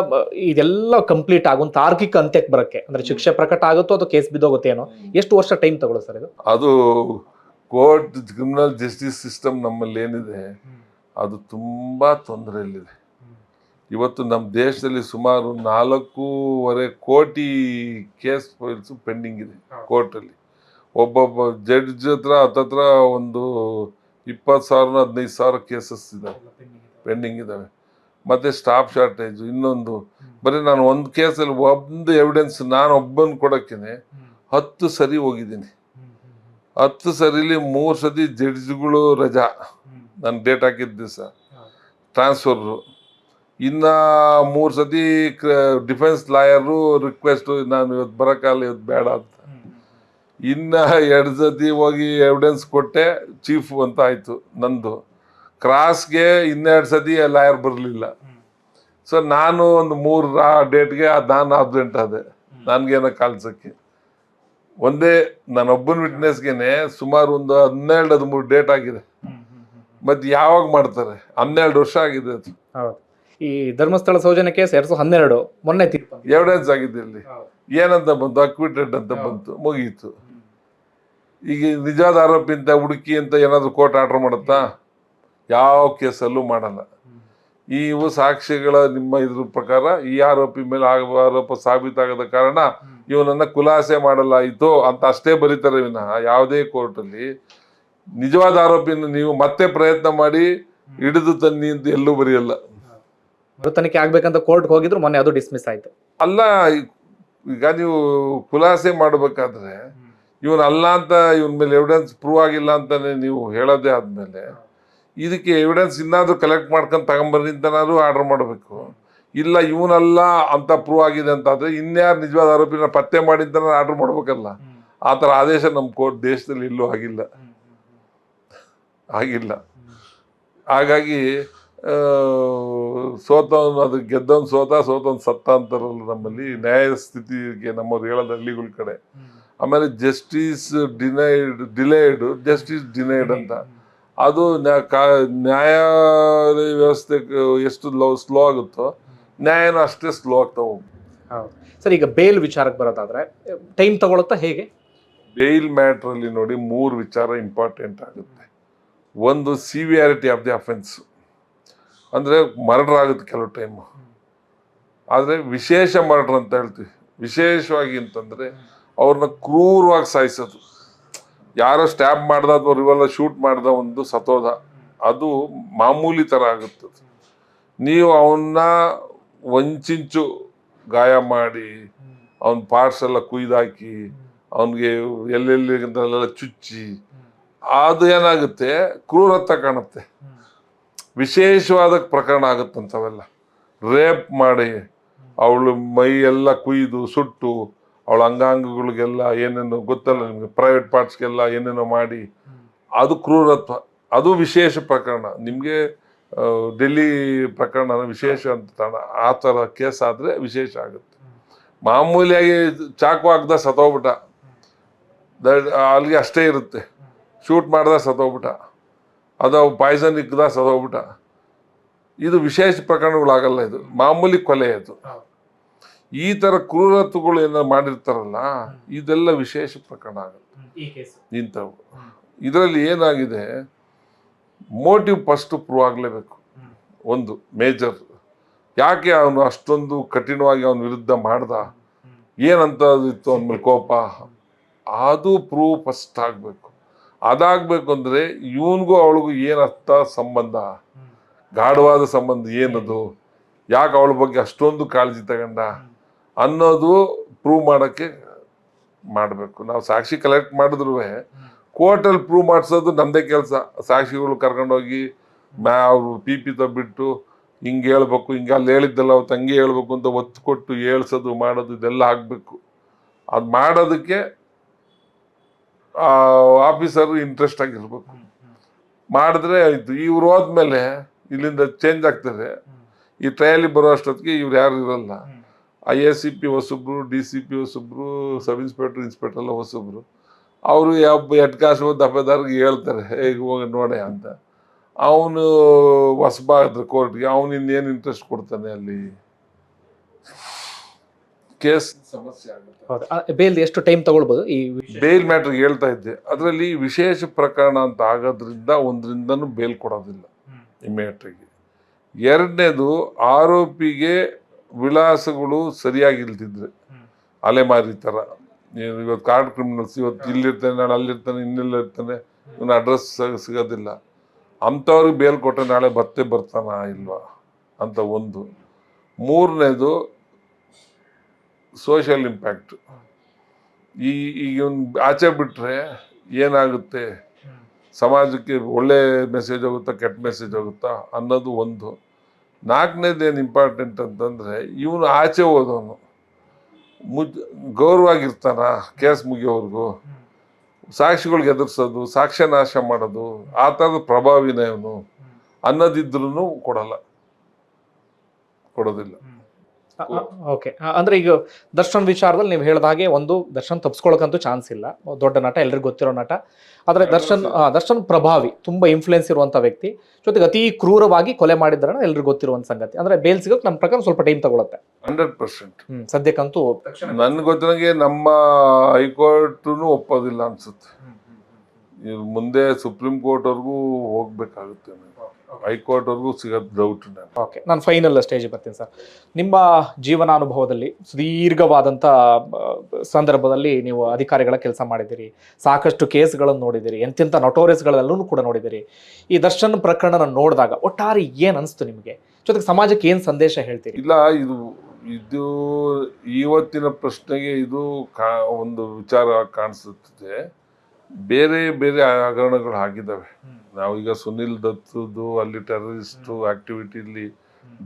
ಇದೆಲ್ಲ ಕಂಪ್ಲೀಟ್ ಆಗುವ ಒಂದು ತಾರ್ಕಿಕ ಅಂತ್ಯಕ್ಕೆ ಬರಕ್ಕೆ ಅಂದ್ರೆ ಶಿಕ್ಷೆ ಪ್ರಕಟ ಆಗುತ್ತೋ ಅಥವಾ ಕೇಸ್ ಬಿದ್ದೋಗುತ್ತೇನೋ ಎಷ್ಟು ವರ್ಷ ಟೈಮ್ ತಗೊಳ್ಳೋ ಸರ್ ಇದು? ಅದು ಕೋರ್ಟ್ ಕ್ರಿಮಿನಲ್ ಜಸ್ಟಿಸ್ ಸಿಸ್ಟಮ್ ನಮ್ಮಲ್ಲಿ ಏನಿದೆ ಅದು ತುಂಬಾ ತೊಂದರೆಯಲ್ಲಿದೆ. ಇವತ್ತು ನಮ್ಮ ದೇಶದಲ್ಲಿ ಸುಮಾರು ನಾಲ್ಕೂವರೆ ಕೋಟಿ ಕೇಸ್ ಫೈಲ್ಸ್ ಪೆಂಡಿಂಗ್ ಇದೆ ಕೋರ್ಟಲ್ಲಿ. ಒಬ್ಬೊಬ್ಬ ಜಡ್ಜ್ ಹತ್ರ ಹತ್ತತ್ರ ಒಂದು ಇಪ್ಪತ್ತು ಸಾವಿರ ಹದಿನೈದು ಸಾವಿರ ಕೇಸಸ್ ಇದ್ದಾವೆ ಪೆಂಡಿಂಗ್ ಇದ್ದಾವೆ ಮತ್ತೆ ಸ್ಟಾಫ್ ಶಾರ್ಟೇಜ್ ಇನ್ನೊಂದು. ಬರೀ ನಾನು ಒಂದು ಕೇಸಲ್ಲಿ ಒಂದು ಎವಿಡೆನ್ಸ್ ನಾನು ಒಬ್ಬನ ಕೊಡೋಕ್ಕೇನೆ ಹತ್ತು ಸರಿ ಹೋಗಿದ್ದೀನಿ. ಹತ್ತು ಸರಿಲಿ ಮೂರು ಸತಿ ಜಡ್ಜ್ಗಳು ರಜಾ. ನಾನು ಡೇಟ್ ಹಾಕಿದ ದಿವಸ. ಟ್ರಾನ್ಸ್ಫರು ಇನ್ನ ಮೂರು ಸತಿ ಡಿಫೆನ್ಸ್ ಲಾಯರು ರಿಕ್ವೆಸ್ಟ್ ನಾನು ಇವತ್ತು ಬರೋಕ್ಕಾಗಲ್ಲ ಇವತ್ತು ಬೇಡ ಅಂತ. ಇನ್ನ ಎರಡು ಸತಿ ಹೋಗಿ ಎವಿಡೆನ್ಸ್ ಕೊಟ್ಟೆ ಚೀಫ್ ಅಂತ ಆಯ್ತು ನಂದು. ಕ್ರಾಸ್ಗೆ ಇನ್ನೆರಡು ಸತಿ ಲಾಯರ್ ಬರಲಿಲ್ಲ. ಸೊ ನಾನು ಒಂದು ಮೂರು ಡೇಟ್ಗೆ ನಾನು ಆಬ್ಸೆಂಟ್ ಆದೆ. ನನಗೇನೋ ಕಾಲ್ಸಕ್ಕೆ. ಒಂದೇ ನನ್ನೊಬ್ಬನ ವಿಟ್ನೆಸ್ಗೆನೆ ಸುಮಾರು ಒಂದು ಹನ್ನೆರಡು ಹದಿಮೂರು ಡೇಟ್ ಆಗಿದೆ. ಮತ್ತೆ ಯಾವಾಗ ಮಾಡ್ತಾರೆ? ಹನ್ನೆರಡು ವರ್ಷ ಆಗಿದೆ ಅದು. ಈ ಧರ್ಮಸ್ಥಳ ಸೌಜನ್ಯ ಕೇಸ್ ಎರಡ್ ಸಾವಿರದ ಹನ್ನೆರಡು ಮೊನ್ನೆ ತೀರ್ಪು ಆಗಿದೆ ಇಲ್ಲಿ ಏನಂತ ಬಂತು? ಅಕ್ವಿಟೆಡ್ ಅಂತ ಬಂತು. ಮುಗಿಯಿತು ಈಗ ನಿಜವಾದ ಆರೋಪಿ ಅಂತ ಹುಡುಕಿ ಅಂತ ಏನಾದ್ರು ಕೋರ್ಟ್ ಆರ್ಡರ್ ಮಾಡುತ್ತಾ? ಯಾವ ಕೇಸಲ್ಲೂ ಮಾಡಲ್ಲ. ಈ ಇವು ಸಾಕ್ಷಿಗಳ ನಿಮ್ಮ ಇದ್ರ ಪ್ರಕಾರ ಈ ಆರೋಪಿ ಮೇಲೆ ಆಗುವ ಆರೋಪ ಸಾಬೀತಾಗದ ಕಾರಣ ಇವನನ್ನ ಖುಲಾಸೆ ಮಾಡಲಾಯಿತು ಅಂತ ಅಷ್ಟೇ ಬರೀತಾರೆ ವಿನಃ. ಯಾವುದೇ ಕೋರ್ಟಲ್ಲಿ ನಿಜವಾದ ಆರೋಪಿಯನ್ನು ನೀವು ಮತ್ತೆ ಪ್ರಯತ್ನ ಮಾಡಿ ಹಿಡಿದು ತನ್ನಿ ಅಂತ ಎಲ್ಲೂ ಬರೆಯಲ್ಲ. ಮರು ತನಿಖೆ ಆಗ್ಬೇಕಂತ ಕೋರ್ಟ್ ಹೋಗಿದ್ರು ಮೊನ್ನೆ ಅದು ಡಿಸ್ಮಿಸ್ ಆಯ್ತು. ಅಲ್ಲ ಈಗ ನೀವು ಖುಲಾಸೆ ಮಾಡಬೇಕಾದ್ರೆ ಇವನ್ ಅಲ್ಲ ಅಂತ ಇವನ್ ಮೇಲೆ ಎವಿಡೆನ್ಸ್ ಪ್ರೂವ್ ಆಗಿಲ್ಲ ಅಂತಾನೆ ನೀವು ಹೇಳೋದೇ ಆದ್ಮೇಲೆ ಇದಕ್ಕೆ ಎವಿಡೆನ್ಸ್ ಇನ್ನಾದ್ರೂ ಕಲೆಕ್ಟ್ ಮಾಡ್ಕೊಂಡು ತಗೊಂಬರ್ರಿ ಅಂತನಾದ್ರೂ ಆರ್ಡರ್ ಮಾಡಬೇಕು. ಇಲ್ಲ ಇವನಲ್ಲ ಅಂತ ಪ್ರೂವ್ ಆಗಿದೆ ಅಂತ ಆದ್ರೆ ಇನ್ಯಾರು ನಿಜವಾದ ಆರೋಪಿನ ಪತ್ತೆ ಮಾಡಿ ಅಂತ ಆರ್ಡರ್ ಮಾಡ್ಬೇಕಲ್ಲ. ಆ ಥರ ಆದೇಶ ನಮ್ಮ ಕೋರ್ಟ್ ದೇಶದಲ್ಲಿ ಇಲ್ಲೂ ಆಗಿಲ್ಲ. ಆಗಿಲ್ಲ. ಹಾಗಾಗಿ ಸೋತವನು ಅದು ಗೆದ್ದವನು ಸೋತ ಸೋತವನು ಸತ್ತ ಅಂತಾರಲ್ಲ ನಮ್ಮಲ್ಲಿ. ನ್ಯಾಯ ಸ್ಥಿತಿಗೆ ನಮ್ಮವ್ರು ಹೇಳೋದು ಹಳ್ಳಿಗಳ ಕಡೆ. ಆಮೇಲೆ justice denied delayed justice denied ಅಂತ. ಅದು ನ್ಯಾಯ ವ್ಯವಸ್ಥೆ ಎಷ್ಟು ಲೋ ಸ್ಲೋ ಆಗುತ್ತೋ ನ್ಯಾಯನ ಅಷ್ಟೇ ಸ್ಲೋ ಆಗ್ತಾ ಹೋಗ್ತದೆ ಸರ್ ಈಗ ಬೇಲ್ ವಿಚಾರಕ್ಕೆ ಬರೋದಾದ್ರೆ ಟೈಮ್ ತಗೊಳುತ್ತಾ ಹೇಗೆ? ಬೇಲ್ ಮ್ಯಾಟ್ರಲ್ಲಿ ನೋಡಿ ಮೂರು ವಿಚಾರ ಇಂಪಾರ್ಟೆಂಟ್ ಆಗುತ್ತೆ. ಒಂದು ಸಿವಿಯಾರಿಟಿ ಆಫ್ ದಿ ಅಫೆನ್ಸ್. ಅಂದರೆ ಮರ್ಡರ್ ಆಗುತ್ತೆ ಕೆಲವು ಟೈಮ್ ಆದರೆ ವಿಶೇಷ ಮರ್ಡರ್ ಅಂತ ಹೇಳ್ತೀವಿ. ವಿಶೇಷವಾಗಿ ಅಂತಂದರೆ ಅವ್ರನ್ನ ಕ್ರೂರವಾಗಿ ಸಾಯಿಸೋದು. ಯಾರೋ ಸ್ಟ್ಯಾಬ್ ಮಾಡ್ದ ಅಥವಾ ಇವೆಲ್ಲ ಶೂಟ್ ಮಾಡ್ದ ಒಂದು ಸತೋದ. ಅದು ಮಾಮೂಲಿ ಥರ ಆಗುತ್ತೆ ನೀವು ಅವನ್ನ ಒಂಚಿಂಚು ಗಾಯ ಮಾಡಿ ಅವನ ಪಾರ್ಟ್ಸ್ ಎಲ್ಲ ಕುಯ್ದಾಕಿ ಅವನಿಗೆ ಎಲ್ಲೆಲ್ಲಿ ಚುಚ್ಚಿ ಅದು ಏನಾಗುತ್ತೆ? ಕ್ರೂರತ್ತ ಕಾಣುತ್ತೆ. ವಿಶೇಷವಾದ ಪ್ರಕರಣ ಆಗುತ್ತಂತವೆಲ್ಲ ರೇಪ್ ಮಾಡಿ ಅವಳು ಮೈ ಎಲ್ಲ ಕುಯ್ದು, ಸುಟ್ಟು, ಅವಳ ಅಂಗಾಂಗಗಳಿಗೆಲ್ಲ ಏನೇನೋ ಗೊತ್ತಲ್ಲ ನಿಮಗೆ ಪ್ರೈವೇಟ್ ಪಾರ್ಟ್ಸ್ಗೆಲ್ಲ ಏನೇನೋ ಮಾಡಿ, ಅದು ಕ್ರೂರತ್ವ. ಅದು ವಿಶೇಷ ಪ್ರಕರಣ. ನಿಮಗೆ ಡೆಲ್ಲಿ ಪ್ರಕರಣ ವಿಶೇಷ ಅಂತ ತಾಣ, ಆ ಥರ ಕೇಸ್ ಆದರೆ ವಿಶೇಷ ಆಗುತ್ತೆ. ಮಾಮೂಲಿಯಾಗಿ ಚಾಕು ಹಾಕ್ದ ಸತ್ತೋಗ್ಬಿಟ್ಟ. ದ, ಅಲ್ಲಿಗೆ ಅಷ್ಟೇ ಇರುತ್ತೆ. ಶೂಟ್ ಮಾಡ್ದ ಸತ್ತೋಗ್ಬಿಟ್ಟ. ಅದು ಪಾಯ್ಸನ್ ಇಕ್ಕದ ಹೋಗ್ಬಿಟ್ಟ. ಇದು ವಿಶೇಷ ಪ್ರಕರಣಗಳಾಗಲ್ಲ ಇದು. ಮಾಮೂಲಿ ಕೊಲೆ ಅದು. ಈ ಥರ ಕ್ರೂರತ್ವಗಳು ಏನಾರು ಮಾಡಿರ್ತಾರಲ್ಲ ಇದೆಲ್ಲ ವಿಶೇಷ ಪ್ರಕರಣ ಆಗುತ್ತೆ ಇಂಥವು. ಇದರಲ್ಲಿ ಏನಾಗಿದೆ ಮೋಟಿವ್ ಫಸ್ಟ್ ಪ್ರೂವ್ ಆಗಲೇಬೇಕು. ಒಂದು ಮೇಜರ್ ಯಾಕೆ ಅವನು ಅಷ್ಟೊಂದು ಕಠಿಣವಾಗಿ ಅವನ ವಿರುದ್ಧ ಮಾಡ್ದ? ಏನಂತ ಇತ್ತು ಅವನ ಮೇಲೆ ಕೋಪ? ಅದು ಪ್ರೂವ್ ಫಸ್ಟ್ ಆಗಬೇಕು. ಅದಾಗಬೇಕು ಅಂದರೆ ಇವನಿಗೂ ಅವಳಿಗೂ ಏನರ್ಥ ಸಂಬಂಧ? ಗಾಢವಾದ ಸಂಬಂಧ ಏನದು? ಯಾಕೆ ಅವಳ ಬಗ್ಗೆ ಅಷ್ಟೊಂದು ಕಾಳಜಿ ತಗೊಂಡ? ಅನ್ನೋದು ಪ್ರೂವ್ ಮಾಡೋಕ್ಕೆ ಮಾಡಬೇಕು. ನಾವು ಸಾಕ್ಷಿ ಕಲೆಕ್ಟ್ ಮಾಡಿದ್ರು ಕೋರ್ಟಲ್ಲಿ ಪ್ರೂವ್ ಮಾಡಿಸೋದು ನಮ್ಮದೇ ಕೆಲಸ. ಸಾಕ್ಷಿಗಳು ಕರ್ಕೊಂಡೋಗಿ ಮ್ಯಾ ಅವರು ಪಿ ಪಿ ತಬ್ಬಿಟ್ಟು ಹಿಂಗೆ ಹೇಳ್ಬೇಕು, ಹಿಂಗೆ ಅಲ್ಲಿ ಹೇಳಿದ್ದಲ್ಲ ಅವತ್ತು ತಂಗಿ ಹೇಳ್ಬೇಕು ಅಂತ ಒತ್ತು ಕೊಟ್ಟು ಹೇಳ್ಸೋದು, ಮಾಡೋದು ಇದೆಲ್ಲ ಆಗಬೇಕು. ಅದು ಮಾಡೋದಕ್ಕೆ ಆಫೀಸರ್ ಇಂಟ್ರೆಸ್ಟ್ ಆಗಿರ್ಬೇಕು. ಮಾಡಿದ್ರೆ ಆಯಿತು. ಇವ್ರು ಹೋದ್ಮೇಲೆ ಇಲ್ಲಿಂದ ಚೇಂಜ್ ಆಗ್ತಾರೆ ಈ ಟ್ರಯಲ್ ಬರೋ ಅಷ್ಟೊತ್ತಿಗೆ ಇವ್ರು ಯಾರು ಇರಲ್ಲ. ಐ ಎಸ್ ಸಿ ಪಿ ಹೊಸಬ್ರು ಡಿ ಸಿ ಪಿ ಹೊಸಬ್ರು ಸಬ್ ಇನ್ಸ್ಪೆಕ್ಟರ್ ಇನ್ಸ್ಪೆಕ್ಟರ್ ಎಲ್ಲ ಹೊಸಬ್ರು. ಅವರು ಯಾವ ಎಟ್ ಕಾಸು ದಫೆದಾರ್ಗೆ ಹೇಳ್ತಾರೆ ಹೇಗೆ ಹೋಗಿ ನೋಡೆ ಅಂತ. ಅವನು ಹೊಸಬಾದ್ರೆ ಕೋರ್ಟ್ಗೆ ಅವನು ಇನ್ನೇನು ಇಂಟ್ರೆಸ್ಟ್ ಕೊಡ್ತಾನೆ ಅಲ್ಲಿ? ಕೇಸ್ ಸಮಸ್ಯೆ ಆಗುತ್ತೆ. ಬೇಲ್ ಎಷ್ಟು ಟೈಮ್ ತಗೊಳ್ಬೋದು? ಈ? ಬೇಲ್ ಮ್ಯಾಟ್ರಿಗೆ ಹೇಳ್ತಾ ಇದ್ದೆ. ಅದರಲ್ಲಿ ವಿಶೇಷ ಪ್ರಕರಣ ಅಂತ ಆಗೋದ್ರಿಂದ ಒಂದರಿಂದನೂ ಬೇಲ್ ಕೊಡೋದಿಲ್ಲ ಇಮ್ಮಿಡಿಯೇಟಾಗಿ. ಎರಡನೇದು ಆರೋಪಿಗೆ ವಿಳಾಸಗಳು ಸರಿಯಾಗಿಲ್ದಿದ್ರೆ. ಅಲೆಮಾರಿ ಥರ ಇವತ್ತು ಕಾರ್ಡ್ ಕ್ರಿಮಿನಲ್ಸ್ ಇವತ್ತು ಇಲ್ಲಿರ್ತಾನೆ ನಾಳೆ ಅಲ್ಲಿರ್ತಾನೆ ಇನ್ನೆಲ್ಲ ಇರ್ತಾನೆ. ಇವನ ಅಡ್ರೆಸ್ ಸಿಗೋದಿಲ್ಲ. ಅಂಥವ್ರಿಗೆ ಬೇಲ್ ಕೊಟ್ಟರೆ ನಾಳೆ ಬತ್ತೆ ಬರ್ತಾನ ಇಲ್ವಾ? ಅಂತ ಒಂದು. ಮೂರನೇದು ಸೋಷಿಯಲ್ ಇಂಪ್ಯಾಕ್ಟ್ ಈ, ಈಗ ಆಚೆ ಬಿಟ್ಟರೆ ಏನಾಗುತ್ತೆ? ಸಮಾಜಕ್ಕೆ ಒಳ್ಳೆ ಮೆಸೇಜ್ ಹೋಗುತ್ತಾ ಕೆಟ್ಟ ಮೆಸೇಜ್ ಹೋಗುತ್ತಾ ಅನ್ನೋದು ಒಂದು. ನಾಲ್ಕನೇದು ಏನು ಇಂಪಾರ್ಟೆಂಟ್ ಅಂತಂದರೆ ಇವನು ಆಚೆ ಹೋದವನು. ಮುಜ್ ಗೌರವಾಗಿರ್ತಾನ ಕೇಸ್ ಮುಗಿಯೋವರೆಗೂ ಸಾಕ್ಷಿಗಳಿಗೆ ಎದುರಿಸೋದು, ಸಾಕ್ಷ್ಯ ನಾಶ ಮಾಡೋದು, ಆ ಥರದ ಪ್ರಭಾವಿನ ಇವನು ಅನ್ನೋದಿದ್ರೂ ಕೊಡಲ್ಲ. ಕೊಡೋದಿಲ್ಲ. ಓಕೆ. ಅಂದ್ರೆ ಈಗ ದರ್ಶನ್ ವಿಚಾರದಲ್ಲಿ ನೀವು ಹೇಳಿದ ಹಾಗೆ ಒಂದು ದರ್ಶನ್ ತಪ್ಸ್ಕೊಳಕಂತೂ ಚಾನ್ಸ್ ಇಲ್ಲ. ದೊಡ್ಡ ನಟ ಎಲ್ರಿಗೂ ಗೊತ್ತಿರೋ ನಟ. ಆದ್ರೆ ದರ್ಶನ್ ದರ್ಶನ್ ಪ್ರಭಾವಿ ತುಂಬಾ ಇನ್ಫ್ಲುಯೆನ್ಸ್ ಇರುವಂತ ವ್ಯಕ್ತಿ. ಜೊತೆಗೆ ಅತಿ ಕ್ರೂರವಾಗಿ ಕೊಲೆ ಮಾಡಿದ್ರಣ ಎಲ್ರಿಗೂ ಗೊತ್ತಿರುವಂತ ಸಂಗತಿ. ಅಂದ್ರೆ ಬೇಲ್ ಸಿಗೋಕೆ ನಮ್ಮ ಪ್ರಕಾರ ಸ್ವಲ್ಪ ಟೈಮ್ ತಗೊಳುತ್ತೆ. Hundred percent. ಸದ್ಯಕ್ಕಂತೂ ನನ್ಗೆ ಗೊತ್ತಿರಂಗೆ ನಮ್ಮ ಹೈಕೋರ್ಟ್ ಒಪ್ಪೋದಿಲ್ಲ ಅನ್ಸುತ್ತೆ. ಮುಂದೆ ಸುಪ್ರೀಂ ಕೋರ್ಟ್ವರೆಗೂ ಹೋಗ್ಬೇಕಾಗುತ್ತೆ. ಹೈಕೋರ್ಟ್ವರೆಗೂ ಸಿಗೋದು ಡೌಟ್ ಓಕೆ ನಾನು ಫೈನಲ್ ಸ್ಟೇಜ್ ಬರ್ತೀನಿ ಸರ್ ನಿಮ್ಮ ಜೀವನಾನುಭವದಲ್ಲಿ ಸುದೀರ್ಘವಾದಂಥ ಸಂದರ್ಭದಲ್ಲಿ ನೀವು ಅಧಿಕಾರಿಗಳ ಕೆಲಸ ಮಾಡಿದ್ದೀರಿ ಸಾಕಷ್ಟು ಕೇಸ್ಗಳನ್ನು ನೋಡಿದ್ದೀರಿ ಎಂತೆಂಥ ನಟೋರಿಯಸ್ಗಳೆಲ್ಲೂ ಕೂಡ ನೋಡಿದ್ದೀರಿ. ಈ ದರ್ಶನ್ ಪ್ರಕರಣನ ನೋಡಿದಾಗ ಒಟ್ಟಾರೆ ಏನು ಅನಿಸ್ತು ನಿಮಗೆ? ಜೊತೆಗೆ ಸಮಾಜಕ್ಕೆ ಏನು ಸಂದೇಶ ಹೇಳ್ತೀರಿ? ಇಲ್ಲ ಇದು ಇದು ಇವತ್ತಿನ ಪ್ರಶ್ನೆಗೆ ಇದು ಕಾ ಒಂದು ವಿಚಾರ ಕಾಣಿಸುತ್ತದೆ. ಬೇರೆ ಬೇರೆ ಹಗರಣಗಳು ಆಗಿದ್ದಾವೆ. ನಾವೀಗ ಸುನಿಲ್ ದತ್ತದು ಅಲ್ಲಿ ಟೆರರಿಸ್ಟು ಆಕ್ಟಿವಿಟಿಲಿ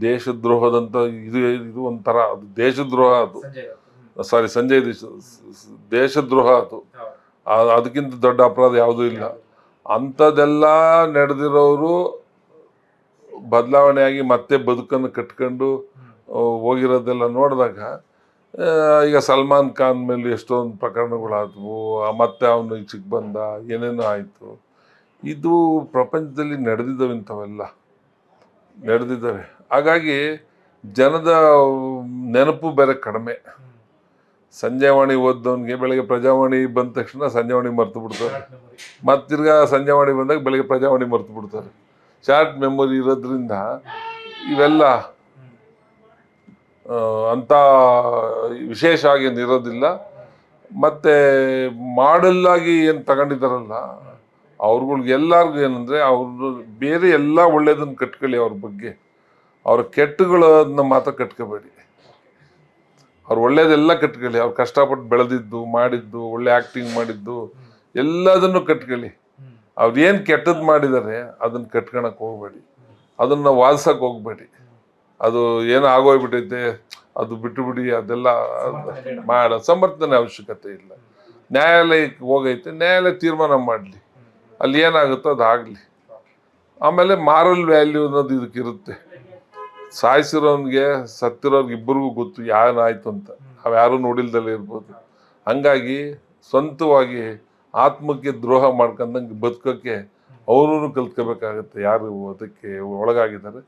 ದೇಶದ್ರೋಹದಂತ ಇದು ಇದು ಒಂಥರ ಅದು ದೇಶದ್ರೋಹ ಅದು. ಸಾರಿ ಸಂಜಯ್ ದೇಶ ದೇಶದ್ರೋಹ ಅದು. ಅದಕ್ಕಿಂತ ದೊಡ್ಡ ಅಪರಾಧ ಯಾವುದೂ ಇಲ್ಲ. ಅಂಥದ್ದೆಲ್ಲ ನಡೆದಿರೋರು ಬದಲಾವಣೆಯಾಗಿ ಮತ್ತೆ ಬದುಕನ್ನು ಕಟ್ಕೊಂಡು ಹೋಗಿರೋದೆಲ್ಲ ನೋಡಿದಾಗ ಈಗ ಸಲ್ಮಾನ್ ಖಾನ್ ಮೇಲೆ ಎಷ್ಟೊಂದು ಪ್ರಕರಣಗಳಾದವು ಮತ್ತೆ ಅವನು ಈಚೆಗೆ ಬಂದ ಏನೇನೋ ಆಯಿತು. ಇದು ಪ್ರಪಂಚದಲ್ಲಿ ನಡೆದಿದ್ದಾವೆ ಇಂಥವೆಲ್ಲ ನಡೆದಿದ್ದಾವೆ ಹಾಗಾಗಿ ಜನದ ನೆನಪು ಬೇರೆ ಕಡಿಮೆ. ಸಂಜೆವಾಣಿ ಓದ್ದವನಿಗೆ ಬೆಳಗ್ಗೆ ಪ್ರಜಾವಾಣಿ ಬಂದ ತಕ್ಷಣ ಸಂಜೆವಾಣಿ ಮರ್ತು ಬಿಡ್ತಾರೆ. ಮತ್ತೆ ತಿರ್ಗಾ ಸಂಜೆವಾಣಿ ಬಂದಾಗ ಬೆಳಗ್ಗೆ ಪ್ರಜಾವಾಣಿ ಮರ್ತು ಬಿಡ್ತಾರೆ. ಶಾರ್ಟ್ ಮೆಮೊರಿ ಇರೋದ್ರಿಂದ ಇವೆಲ್ಲ ಅಂಥ ವಿಶೇಷ ಆಗೇನು ಇರೋದಿಲ್ಲ. ಮತ್ತು ಮಾಡಲ್ಲಾಗಿ ಆಗಿ ಏನು ತಗೊಂಡಿದ್ದಾರಲ್ಲ ಅವ್ರುಗಳ್ಗೆ ಎಲ್ಲರಿಗೂ ಏನಂದ್ರೆ ಅವ್ರ ಬೇರೆ ಎಲ್ಲ ಒಳ್ಳೇದನ್ನ ಕಟ್ಕೊಳ್ಳಿ ಅವ್ರ ಬಗ್ಗೆ. ಅವ್ರ ಕೆಟ್ಟಗಳನ್ನ ಮಾತ್ರ ಕಟ್ಕೋಬೇಡಿ. ಅವ್ರು ಒಳ್ಳೇದೆಲ್ಲ ಕಟ್ಕೊಳ್ಳಿ. ಅವ್ರು ಕಷ್ಟಪಟ್ಟು ಬೆಳೆದಿದ್ದು ಮಾಡಿದ್ದು ಒಳ್ಳೆ ಆ್ಯಕ್ಟಿಂಗ್ ಮಾಡಿದ್ದು ಎಲ್ಲದನ್ನು ಕಟ್ಕೊಳ್ಳಿ. ಅವ್ರು ಏನು ಕೆಟ್ಟದ್ದು ಮಾಡಿದ್ದಾರೆ ಅದನ್ನ ಕಟ್ಕೊಳಕ್ಕೆ ಹೋಗ್ಬೇಡಿ. ಅದನ್ನ ವಾದಿಸಕ್ ಹೋಗ್ಬೇಡಿ. ಅದು ಏನೋ ಆಗೋಗ್ಬಿಟ್ಟೈತೆ ಅದು ಬಿಟ್ಟು ಬಿಡಿ. ಅದೆಲ್ಲ ಮಾಡೋ ಸಮರ್ಥನೆ ಅವಶ್ಯಕತೆ ಇಲ್ಲ. ನ್ಯಾಯಾಲಯಕ್ಕೆ ಹೋಗೈತೆ ನ್ಯಾಯಾಲಯ ತೀರ್ಮಾನ ಮಾಡಲಿ. ಅಲ್ಲಿ ಏನಾಗುತ್ತೋ ಅದು ಆಗಲಿ. ಆಮೇಲೆ ಮಾರಲ್ ವ್ಯಾಲ್ಯೂ ಅನ್ನೋದು ಇದಕ್ಕಿರುತ್ತೆ ಸಾಯಿಸಿರೋನ್ಗೆ ಸತ್ತಿರೋರ್ಗೆ ಇಬ್ಬರಿಗೂ ಗೊತ್ತು ಯಾವನಾಯ್ತು ಅಂತ. ಅವು ಯಾರೂ ನೋಡಿಲ್ದಲ್ಲೇ ಇರ್ಬೋದು. ಹಂಗಾಗಿ ಸ್ವಂತವಾಗಿ ಆತ್ಮಕ್ಕೆ ದ್ರೋಹ ಮಾಡ್ಕೊಂಡಂಗೆ ಬದುಕೋಕ್ಕೆ ಅವರೂ ಕಲ್ತ್ಕೋಬೇಕಾಗತ್ತೆ. ಯಾರು ಅದಕ್ಕೆ ಒಳಗಾಗಿದ್ದಾರೆ.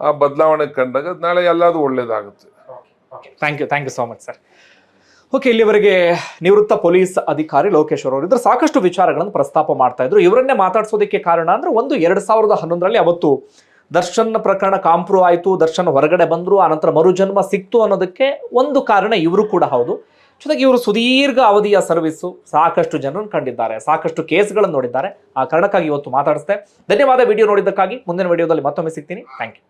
ಆ ಬದಲಾವಣೆ ಕಂಡಾಗ ನಾಳೆ ಎಲ್ಲಾದ್ರೂ ಒಳ್ಳೇದಾಗುತ್ತೆ. Thank you thank you so much sir okay, ಇಲ್ಲಿವರೆಗೆ ನಿವೃತ್ತ ಪೊಲೀಸ್ ಅಧಿಕಾರಿ ಲೋಕೇಶ್ವರ್ ಅವರು ಇದ್ರ ಸಾಕಷ್ಟು ವಿಚಾರಗಳನ್ನು ಪ್ರಸ್ತಾಪ ಮಾಡ್ತಾ ಇದ್ರು. ಇವರನ್ನೇ ಮಾತಾಡಿಸೋದಕ್ಕೆ ಕಾರಣ ಅಂದ್ರೆ ಒಂದು ಎರಡ್ ಸಾವಿರದ ಹನ್ನೊಂದರಲ್ಲಿ ಅವತ್ತು ದರ್ಶನ್ ಪ್ರಕರಣ ಕಾಂಪ್ರೂ ಆಯಿತು, ದರ್ಶನ್ ಹೊರಗಡೆ ಬಂದ್ರು, ಆನಂತರ ಮರುಜನ್ಮ ಸಿಕ್ತು ಅನ್ನೋದಕ್ಕೆ ಒಂದು ಕಾರಣ ಇವರು ಕೂಡ ಹೌದು. ಜೊತೆಗೆ ಇವರು ಸುದೀರ್ಘ ಅವಧಿಯ ಸರ್ವಿಸು, ಸಾಕಷ್ಟು ಜನರನ್ನು ಕಂಡಿದ್ದಾರೆ, ಸಾಕಷ್ಟು ಕೇಸ್ಗಳನ್ನು ನೋಡಿದ್ದಾರೆ. ಆ ಕಾರಣಕ್ಕಾಗಿ ಇವತ್ತು ಮಾತಾಡಿಸ್ದೆ. ಧನ್ಯವಾದ, ವಿಡಿಯೋ ನೋಡಿದ್ದಕ್ಕಾಗಿ ಮುಂದಿನ ವಿಡಿಯೋದಲ್ಲಿ ಮತ್ತೊಮ್ಮೆ ಸಿಗ್ತೀನಿ. Thank you.